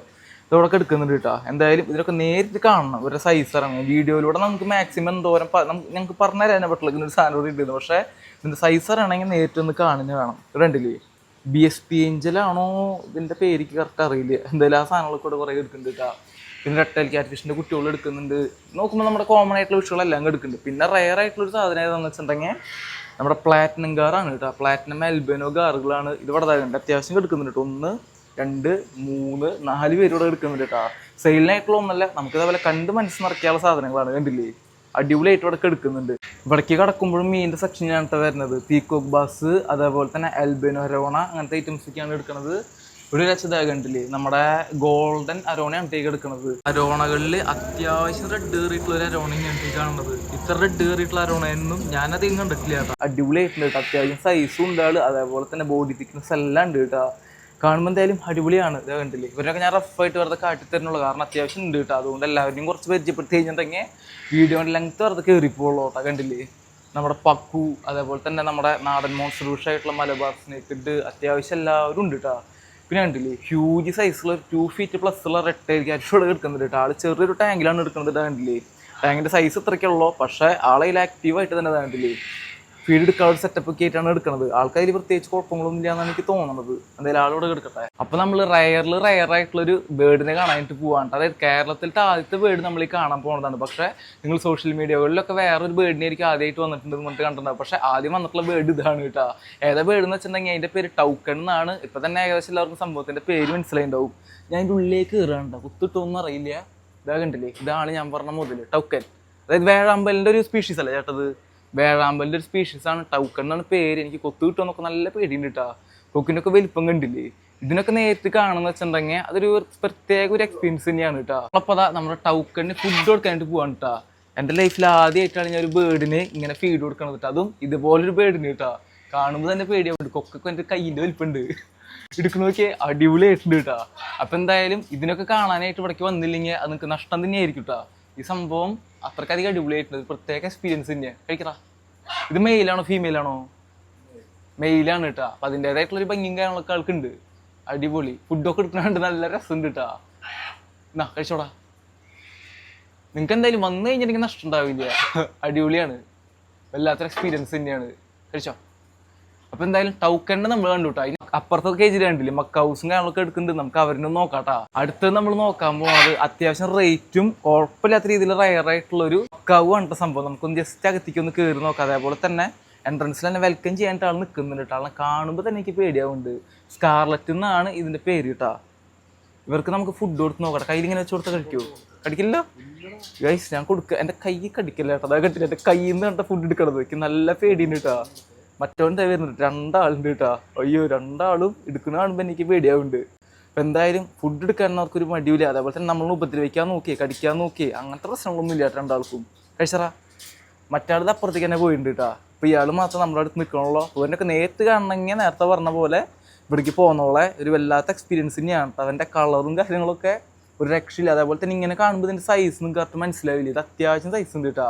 ഇതോടൊക്കെ എടുക്കുന്നുണ്ട് കേട്ടോ എന്തായാലും ഇതിനൊക്കെ നേരിട്ട് കാണണം ഒരു സൈസ് ഇറങ്ങും വീഡിയോയിലൂടെ നമുക്ക് മാക്സിമം എന്തോരം ഞങ്ങൾക്ക് പറഞ്ഞു തരാൻ പറ്റില്ല ഇങ്ങനെ ഒരു സാധനം ഉണ്ടെന്ന് പക്ഷേ ഇതിന്റെ സൈസർ ആണെങ്കിൽ നേരിട്ട് ഒന്ന് കാണുന്ന വേണം. രണ്ടില്ലേ ബി എസ് പി എഞ്ചലാണോ ഇതിന്റെ പേരിക്ക് കറക്റ്റ് അറിയില്ല. എന്തായാലും ആ സാധനങ്ങളൊക്കെ കൂടെ കുറേ എടുക്കുന്നുണ്ട് കേട്ടോ. പിന്നെ റെട്ടൽ ക്യാറ്റ് ഫിഷിന്റെ കുട്ടികൾ എടുക്കുന്നുണ്ട്. നോക്കുമ്പോൾ നമ്മുടെ കോമൺ ആയിട്ടുള്ള വിഷയങ്ങളെല്ലാം എടുക്കുന്നുണ്ട്. പിന്നെ റയർ ആയിട്ടുള്ള ഒരു സാധനം ഏതാണെന്ന് വെച്ചിട്ടുണ്ടെങ്കിൽ നമ്മുടെ പ്ലാറ്റിനം ഗാറാണ് കേട്ടോ. പ്ലാറ്റിനം എൽബനോ ഗാറുകളാണ് ഇത് ഇവിടെ ഉണ്ട് അത്യാവശ്യം എടുക്കുന്നുണ്ട് ഒന്ന് രണ്ട് മൂന്ന് നാല് പേര് ഇവിടെ എടുക്കുന്നുണ്ട് കേട്ടോ. സെയിലിനായിട്ടുള്ള ഒന്നല്ല. നമുക്ക് ഇതേപോലെ കണ്ട് മനസ്സ് നിറയ്ക്കാനുള്ള സാധനങ്ങളാണ്. കണ്ടില്ലേ? അടിപൊളിയായിട്ട് ഇവിടെ എടുക്കുന്നുണ്ട്. ഇവിടേക്ക് കടക്കുമ്പോഴും മീനിന്റെ സെക്ഷനിലാണ് വരുന്നത്. പീകോക്ക് ബാസ് അതേപോലെ തന്നെ എൽബനോ അരോണ അങ്ങനത്തെ ഐറ്റംസ് ഒക്കെയാണ് എടുക്കുന്നത്. ഒരു രക്ഷത കണ്ടില്ലേ? നമ്മുടെ ഗോൾഡൻ അരോണയാണ് ടേക്ക് എടുക്കുന്നത്. അരോണകളിൽ അത്യാവശ്യം റെഡ് കയറിയിട്ടുള്ള ഒരു അരോണയാണ് ടേക്ക് കാണുന്നത്. ഇത്ര റെഡ് കയറിയിട്ടുള്ള അരോണയൊന്നും ഞാനധികം കണ്ടിട്ടില്ല അടിപൊളിയായിട്ടുണ്ട് അത്യാവശ്യം സൈസും ഉണ്ട് അതേപോലെ തന്നെ ബോഡി തിക്നെസ് എല്ലാം ഉണ്ട് കേട്ടോ. കാണുമ്പോൾ എന്തായാലും അടിപൊളിയാണ്. ഇത് കണ്ടില്ലേ? ഇവരൊക്കെ ഞാൻ റഫായിട്ട് വെറുതെ കാട്ടിത്തരുന്നുള്ളൂ കാരണം അത്യാവശ്യം ഉണ്ട് കേട്ടോ. അതുകൊണ്ട് എല്ലാവരെയും കുറച്ച് പരിചയപ്പെടുത്തി കഴിഞ്ഞിട്ടുണ്ടെങ്കിൽ വീഡിയോന്റെ ലെങ്ത് വെറുതെ കയറിപ്പോളൂ കേട്ടോ. കണ്ടില്ലേ? നമ്മുടെ പക്കു അതേപോലെ തന്നെ നമ്മുടെ നാടൻ മോൺസ്റ്റർ ആയിട്ടുള്ള മലബാർ സ്നേക്ക് അത്യാവശ്യം എല്ലാവരും ഉണ്ട് കേട്ടോ. പിന്നെ കണ്ടില്ലേ? ഹ്യൂജ് സൈസുള്ള ടു ഫീറ്റ് പ്ലസ് ഉള്ള റെഡ് ക്യാറ്റ് എടുക്കുന്നത് കേട്ടോ. ആൾ ചെറിയൊരു ടാങ്കിലാണ് എടുക്കുന്നത് കണ്ടില്ലേ? ടാങ്കിന്റെ സൈസ് ഇത്രയ്ക്കുള്ളൂ പക്ഷേ ആളെ ആക്റ്റീവായിട്ട് തന്നെ കണ്ടില്ലേ? ഫീഡ് എടുക്കാനുള്ള സെറ്റപ്പ് ഒക്കെ ആയിട്ടാണ് എടുക്കുന്നത് ആൾക്കാർ പ്രത്യേകിച്ച് കുഴപ്പങ്ങളൊന്നും ഇല്ല എന്നാണ് എനിക്ക് തോന്നുന്നത് എന്തായാലും ആളോട് എടുക്കട്ടെ. അപ്പൊ നമ്മൾ റയറിൽ റയർ ആയിട്ടുള്ള ഒരു ബേർഡിനെ കാണാനായിട്ട് പോവാണ്ട് അതായത് കേരളത്തിലത്തെ ആദ്യത്തെ ബേർഡ് നമ്മൾ ഈ കാണാൻ പോകുന്നതാണ് പക്ഷേ നിങ്ങൾ സോഷ്യൽ മീഡിയകളിലൊക്കെ വേറൊരു ബേർഡിനെ ആയിരിക്കും ആദ്യമായിട്ട് വന്നിട്ടുണ്ട് എന്നിട്ട് കണ്ടിട്ടുണ്ടാവും. പക്ഷേ ആദ്യം വന്നിട്ടുള്ള ബേർഡ് ഇതാണ് കേട്ടോ. ഏതാ ബേർഡ് എന്ന് വെച്ചിട്ടുണ്ടെങ്കിൽ അതിന്റെ പേര് ടൗക്കൺ എന്നാണ്. ഇപ്പൊ തന്നെ ഏകദേശം എല്ലാവർക്കും സംഭവത്തിന്റെ പേര് മനസ്സിലായിണ്ടാവും ഞാൻ അതിന്റെ ഉള്ളിലേക്ക് കയറാനുണ്ടോ കുത്തിട്ടൊന്നും അറിയില്ല. ഇതാ കണ്ടില്ലേ? ഇതാണ് ഞാൻ പറഞ്ഞ മുതൽ ടൗക്കൻ അതായത് വേഴാമ്പലിന്റെ ഒരു സ്പീഷീസ് അല്ലേ ചേട്ടത്? വേഴാമ്പലിന്റെ ഒരു സ്പീഷീസ് ആണ്. ടൗക്കൺ എന്നാണ് പേര്. എനിക്ക് കൊത്തു കിട്ടുമെന്നൊക്കെ നല്ല പേടിയുണ്ട് കേട്ടോ കൊക്കിന്റെ ഒക്കെ വലിപ്പം കണ്ടില്ലേ? ഇതിനൊക്കെ നേരിട്ട് കാണുന്ന വെച്ചിട്ടുണ്ടെങ്കിൽ അതൊരു പ്രത്യേക ഒരു എക്സ്പീരിയൻസ് തന്നെയാണ് കേട്ടോ അപ്പോൾ അതാ നമ്മുടെ ടൗക്കണിന് ഫുഡ് കൊടുക്കാനായിട്ട് പോവാണ് കേട്ടോ എന്റെ ലൈഫിൽ ആദ്യമായിട്ടാണ് ഞാൻ ഒരു ബേർഡിന് ഇങ്ങനെ ഫീഡ് കൊടുക്കണത് കേട്ടോ അതും ഇതുപോലൊരു ബേർഡിന് കേട്ടോ കാണുമ്പോൾ തന്നെ പേടിയാവുണ്ട് കൊക്കൊക്കെ എന്റെ കയ്യിന്റെ വലിപ്പുണ്ട്. എടുക്കണ നോക്കിയേ അടിപൊളിയായിട്ടുണ്ട് കേട്ടോ അപ്പം എന്തായാലും ഇതിനൊക്കെ കാണാനായിട്ട് ഇവിടേക്ക് വന്നില്ലെങ്കിൽ അത് നിങ്ങൾക്ക് നഷ്ടം തന്നെയായിരിക്കും കേട്ടോ ഈ സംഭവം അത്രക്കധികം അടിപൊളിയായിട്ടുണ്ട്. പ്രത്യേക എക്സ്പീരിയൻസ് തന്നെയാണ് കഴിക്കടാ. ഇത് മെയിലാണോ ഫീമെയിലാണോ മെയിലാണ് കേട്ടാ അപ്പൊ അതിന്റെതായിട്ടുള്ള ഒരു ഭംഗിയും കാര്യങ്ങളൊക്കെ ആൾക്കുണ്ട്. അടിപൊളി. ഫുഡൊക്കെ എടുക്കണുണ്ട് നല്ല രസമുണ്ട് കേട്ടാ എന്നാ കഴിച്ചോടാ. നിങ്ങൾക്ക് എന്തായാലും വന്നു കഴിഞ്ഞിട്ടുണ്ടെങ്കിൽ നഷ്ടം ഉണ്ടാവില്ല. അടിപൊളിയാണ്. വല്ലാത്തൊരു എക്സ്പീരിയൻസ് തന്നെയാണ്. കഴിച്ചോ? അപ്പൊ എന്തായാലും ടൗക്കന്നെ നമ്മൾ കണ്ടു കേട്ടോ അപ്പുറത്തെ കേജിൽ കണ്ടില്ലേ? മക്കൗസും കാര്യങ്ങളൊക്കെ എടുക്കുന്നുണ്ട്. നമുക്ക് അവരിനും നോക്കാട്ടാ. അടുത്തത് നമ്മൾ നോക്കാൻ പോകുന്നത് അത്യാവശ്യം റേറ്റും കുഴപ്പമില്ലാത്ത രീതിയിൽ റയർ ആയിട്ടുള്ള ഒരു മക്കാവ് കണ്ട സംഭവം. നമുക്കൊന്ന് ജസ്റ്റ് അകത്തേക്ക് ഒന്ന് കയറി നോക്കാം. അതേപോലെ തന്നെ എൻട്രൻസിൽ തന്നെ വെൽക്കം ചെയ്യാനായിട്ട് ആൾ നിൽക്കുന്നുണ്ട് കേട്ടോ ആളെ കാണുമ്പോൾ തന്നെ എനിക്ക് പേടിയാവുന്നുണ്ട്. സ്കാർലറ്റ് എന്നാണ് ഇതിന്റെ പേര് കേട്ടാ ഇവർക്ക് നമുക്ക് ഫുഡ് കൊടുത്ത് നോക്കട്ടെ. കയ്യിൽ ഇങ്ങനെ വെച്ച് കൊടുത്താൽ കഴിക്കുമോ കടിക്കില്ല ഗൈസ് ഞാൻ കൊടുക്ക എന്റെ കൈ കടിക്കില്ല കേട്ടോ അതാ കട്ടില്ല എന്റെ കയ്യിൽ നിന്ന് കണ്ട ഫുഡ് എടുക്കണത്. എനിക്ക് നല്ല പേടിയുണ്ട് കേട്ടാ മറ്റവൻ വരുന്നുണ്ട്. രണ്ടാളുണ്ട് കേട്ടാ അയ്യോ രണ്ടാളും എടുക്കുന്ന കാണുമ്പോൾ എനിക്ക് പേടിയാവുന്നുണ്ട്. അപ്പം എന്തായാലും ഫുഡ് എടുക്കാൻ അവർക്കൊരു മടിയില്ല അതേപോലെ തന്നെ നമ്മൾ ഉപദ്രവിക്കാൻ നോക്കിയേ കടിക്കാൻ നോക്കിയേ അങ്ങനത്തെ പ്രശ്നങ്ങളൊന്നും ഇല്ല രണ്ടാൾക്കും. കഴിച്ചറാ മറ്റാളത് അപ്പുറത്തേക്ക് തന്നെ പോയിട്ടുണ്ട് കേട്ടാ അപ്പോൾ ഇയാൾ മാത്രം നമ്മുടെ അടുത്ത് നിൽക്കണല്ലോ അവനൊക്കെ നേരത്തെ കാണണമെങ്കിൽ നേരത്തെ പറഞ്ഞ പോലെ ഇവിടേക്ക് പോകുന്നോളെ ഒരു വല്ലാത്ത എക്സ്പീരിയൻസ് തന്നെയാണ്. അവന്റെ കളറും കാര്യങ്ങളൊക്കെ ഒരു രക്ഷയില്ല. അതേപോലെ തന്നെ ഇങ്ങനെ കാണുമ്പോൾ ഇതിന്റെ സൈസ് നിങ്ങൾക്ക് കറക്റ്റ് മനസ്സിലാവില്ല? ഇത് അത്യാവശ്യം സൈസ് ഉണ്ട് കേട്ടോ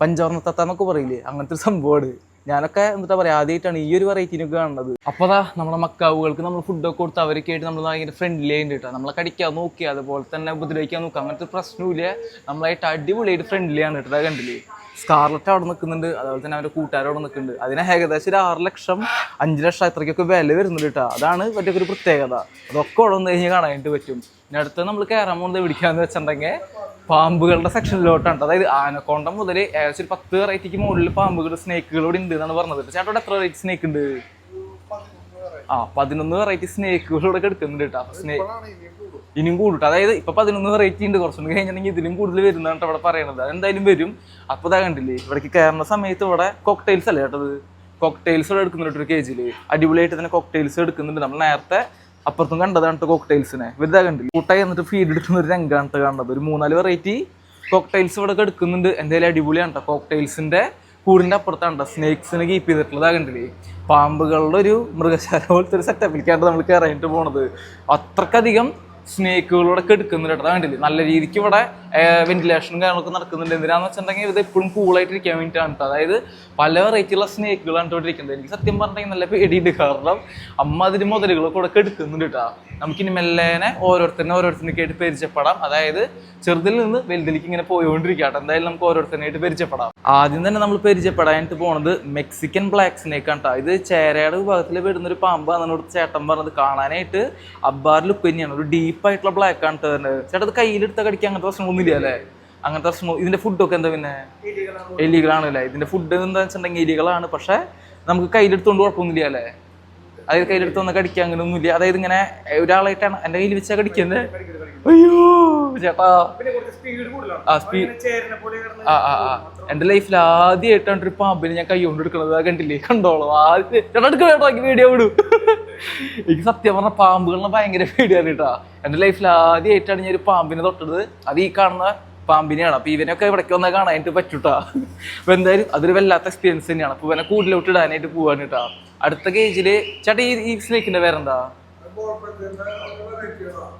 പഞ്ചവർണത്തത്ത പറയില്ലേ? അങ്ങനത്തെ ഒരു സംഭവമാണ് ഞാനൊക്കെ എന്താ പറയാ ആദ്യമായിട്ടാണ് ഈ ഒരു വെറൈറ്റിനൊക്കെ കാണുന്നത്. അപ്പോൾ അതാ നമ്മുടെ മക്കാവുകൾക്ക് നമ്മൾ ഫുഡൊക്കെ കൊടുത്ത് അവരൊക്കെ ആയിട്ട് നമ്മൾ ഭയങ്കര ഫ്രണ്ട്ലി ആയിട്ട് കേട്ടോ നമ്മളെ കടിക്കാൻ നോക്കി അതുപോലെ തന്നെ ഉപദ്രവിക്കാൻ നോക്കുക. അങ്ങനത്തെ പ്രശ്നമില്ല നമ്മളായിട്ട് അടിപൊളിയായിട്ട് ഫ്രണ്ട്ലി ആണ് കേട്ടോ കണ്ടില്ലേ? സ്കാർലറ്റ് അവിടെ നിൽക്കുന്നുണ്ട്. അതുപോലെ തന്നെ അവന്റെ കൂട്ടുകാരവിടെ നിൽക്കുന്നുണ്ട്. അതിന് ഏകദേശം ഒരു ആറ് ലക്ഷം അഞ്ച് ലക്ഷം അത്രയ്ക്കൊക്കെ വില വരുന്നുണ്ട് കേട്ടോ അതാണ് മറ്റേ ഒരു പ്രത്യേകത. അതൊക്കെ അവിടെ വന്ന് കഴിഞ്ഞാൽ കാണാനായിട്ട് പറ്റും. ഇനി അടുത്ത് നമ്മൾ കയറാൻ പോകുന്നത് പിടിക്കാന്ന് വെച്ചിട്ടുണ്ടെങ്കിൽ പാമ്പുകളുടെ സെക്ഷനിലോട്ടാണ് അതായത് ആനക്കോണ്ട മുതൽ ഏകദേശം ഒരു പത്ത് വെറൈറ്റിക്ക് മുകളിൽ പാമ്പുകൾ സ്നേക്കുകൾ ഇവിടെ ഉണ്ട് എന്നാണ് പറഞ്ഞത്. ചേട്ടോടെ എത്ര വെറൈറ്റി സ്നേക്ക് ഉണ്ട്? ആ പതിനൊന്ന് വെറൈറ്റി സ്നേക്കുകൾ ഇവിടെ എടുക്കുന്നുണ്ട് കേട്ടോ. സ്നേക്ക് ഇനിയും കൂടും. അതായത് ഇപ്പൊ പതിനൊന്ന് വെറൈറ്റി ഉണ്ട്. കുറച്ചും കഴിഞ്ഞിട്ടുണ്ടെങ്കിൽ ഇതിലും കൂടുതൽ വരുന്നതാണ് ഇവിടെ പറയണത്. അതെന്തായാലും വരും. അപ്പൊ ഇതാ കണ്ടില്ലേ ഇവിടേക്ക് കയറുന്ന സമയത്ത് ഇവിടെ കോക്ടെയിൽസ് അല്ലേ കേട്ടത് കോക്ടെയിൽസ് ഇവിടെ എടുക്കുന്നുണ്ട് ഒരു കെ ജിയിൽ അടിപൊളിയായിട്ട് തന്നെ കോക്ടെയിൽസ് എടുക്കുന്നുണ്ട്. നമ്മൾ നേരത്തെ അപ്പുറത്തും കണ്ടതാണ് കോക്ടൈൽസിനെ ഇവരിതാ കണ്ടില്ല? കൂട്ടായി എന്നിട്ട് ഫീഡ് എടുക്കുന്ന ഒരു രംഗമാണ് കാണുന്നത്. ഒരു മൂന്നാൽ വെറൈറ്റി കോക്ടൈൽസ് ഇവിടെ എടുക്കുന്നുണ്ട് എന്തായാലും അടിപൊളിയാണ് കേട്ടോ. കോക്ടൈൽസിന്റെ കൂടിന്റെ അപ്പുറത്താണ് സ്നേക്സിനെ കീപ്പ് ചെയ്തിട്ടുള്ളത്. കണ്ടില്ലേ? പാമ്പുകളുടെ ഒരു മൃഗശാല പോലത്തെ ഒരു സെറ്റപ്പിലേക്കാണ് നമ്മൾ കയറിയിട്ട് പോണത്. അത്രക്കധികം സ്നേക്കുകളോടൊക്കെ എടുക്കുന്നുണ്ട് കേട്ടോ. കണ്ടില്ലേ? നല്ല രീതിക്ക് ഇവിടെ വെന്റിലേഷനും കാര്യങ്ങളൊക്കെ നടക്കുന്നുണ്ട്. എന്തിനാന്ന് വെച്ചിട്ടുണ്ടെങ്കിൽ ഇത് എപ്പോഴും കൂളായിട്ടിരിക്കാൻ വേണ്ടിയിട്ടാണ് കേട്ടോ. അതായത് പല വെറൈറ്റിയുള്ള സ്നേക്കുകളാണ് ഇവിടെ ഇരിക്കുന്നത്. എനിക്ക് സത്യം പറഞ്ഞാൽ നല്ല പേടിയുണ്ട്. കാരണം അമ്മ അതിന് മുതലുകളൊക്കെ കൂടെ എടുക്കുന്നുണ്ട് കേട്ടോ നമുക്കിനി മെല്ലേനെ ഓരോരുത്തരും ഓരോരുത്തരും കേട്ട് പരിചയപ്പെടാം. അതായത് ചെറുതിൽ നിന്ന് വലുതിലേക്ക് ഇങ്ങനെ പോയോണ്ടിരിക്കാം കേട്ടോ എന്തായാലും നമുക്ക് ഓരോരുത്തരായിട്ട് പരിചയപ്പെടാം. ആദ്യം തന്നെ നമ്മൾ പരിചയപ്പെടാനായിട്ട് പോണത് മെക്സിക്കൻ ബ്ലാക്ക് സ്നേക്ക് ആണ്. ഇത് ചേരയുടെ വിഭാഗത്തിൽ വരുന്ന ഒരു പാമ്പാണ് ഇവിടുത്തെ ചേട്ടൻ പറഞ്ഞത്. കാണാനായിട്ട് അബ്ബാർ ലുക്ക് തന്നെയാണ് ഒരു ഡീപ്പ് ആയിട്ടുള്ള ബ്ലാക്ക് ആണ് കേട്ടോ വരുന്നത്. ചേട്ടാ ഇത് കയ്യിലെടുത്ത കടിക്കാൻ അങ്ങനത്തെ പ്രശ്നമൊന്നുമില്ല അല്ലേ? അങ്ങനത്തെ സ്മൂ ഇതിന്റെ ഫുഡൊക്കെ എന്താ പിന്നെ? എലികളാണ് അല്ലേ ഇതിന്റെ ഫുഡ് എന്താ വെച്ചിട്ടുണ്ടെങ്കിൽ എലികളാണ്. പക്ഷെ നമുക്ക് കയ്യിലെടുത്തോണ്ട് കുഴപ്പമൊന്നുമില്ല അല്ലേ? അതായത് കയ്യിലെടുത്ത് വന്ന് കടിക്കാൻ അങ്ങനെയൊന്നുമില്ല അതായത് ഇങ്ങനെ ഒരാളായിട്ടാണ് എന്റെ കയ്യിൽ വെച്ചാൽ കടിക്കുന്നത്. അയ്യോ ചേട്ടാ. ആ സ്പീഡ് ആ ആ ആ. എന്റെ ലൈഫിൽ ആദ്യമായിട്ടാണ് ഒരു പാമ്പിനെ ഞാൻ കൈ കൊണ്ട് കണ്ടില്ലേ? കണ്ടോളൂ. ആദ്യം ചേട്ടാ വീഡിയോ വിടും എനിക്ക് സത്യം പറഞ്ഞ പാമ്പുകളെ ഭയങ്കര പേടിയാണ് കേട്ടാ. എന്റെ ലൈഫിൽ ആദ്യമായിട്ടാണ് ഞാൻ ഒരു പാമ്പിനെ തൊട്ടത്. അത് ഈ കാണുന്ന പാമ്പിനെയാണ്. അപ്പൊ ഇവനൊക്കെ ഇവിടേക്ക് വന്നാൽ കാണാനായിട്ട് പറ്റൂട്ടാ. അപ്പൊ എന്തായാലും അതൊരു വല്ലാത്ത എക്സ്പീരിയൻസ് തന്നെയാണ്. അപ്പോൾ ഇവനെ കൂടുതലോട്ട് ഇടാനായിട്ട് പോവാണ് കേട്ടാ. അടുത്ത കേജിൽ ചേട്ടാ ഈ സ്നേക്കിന്റെ പേരെന്താ?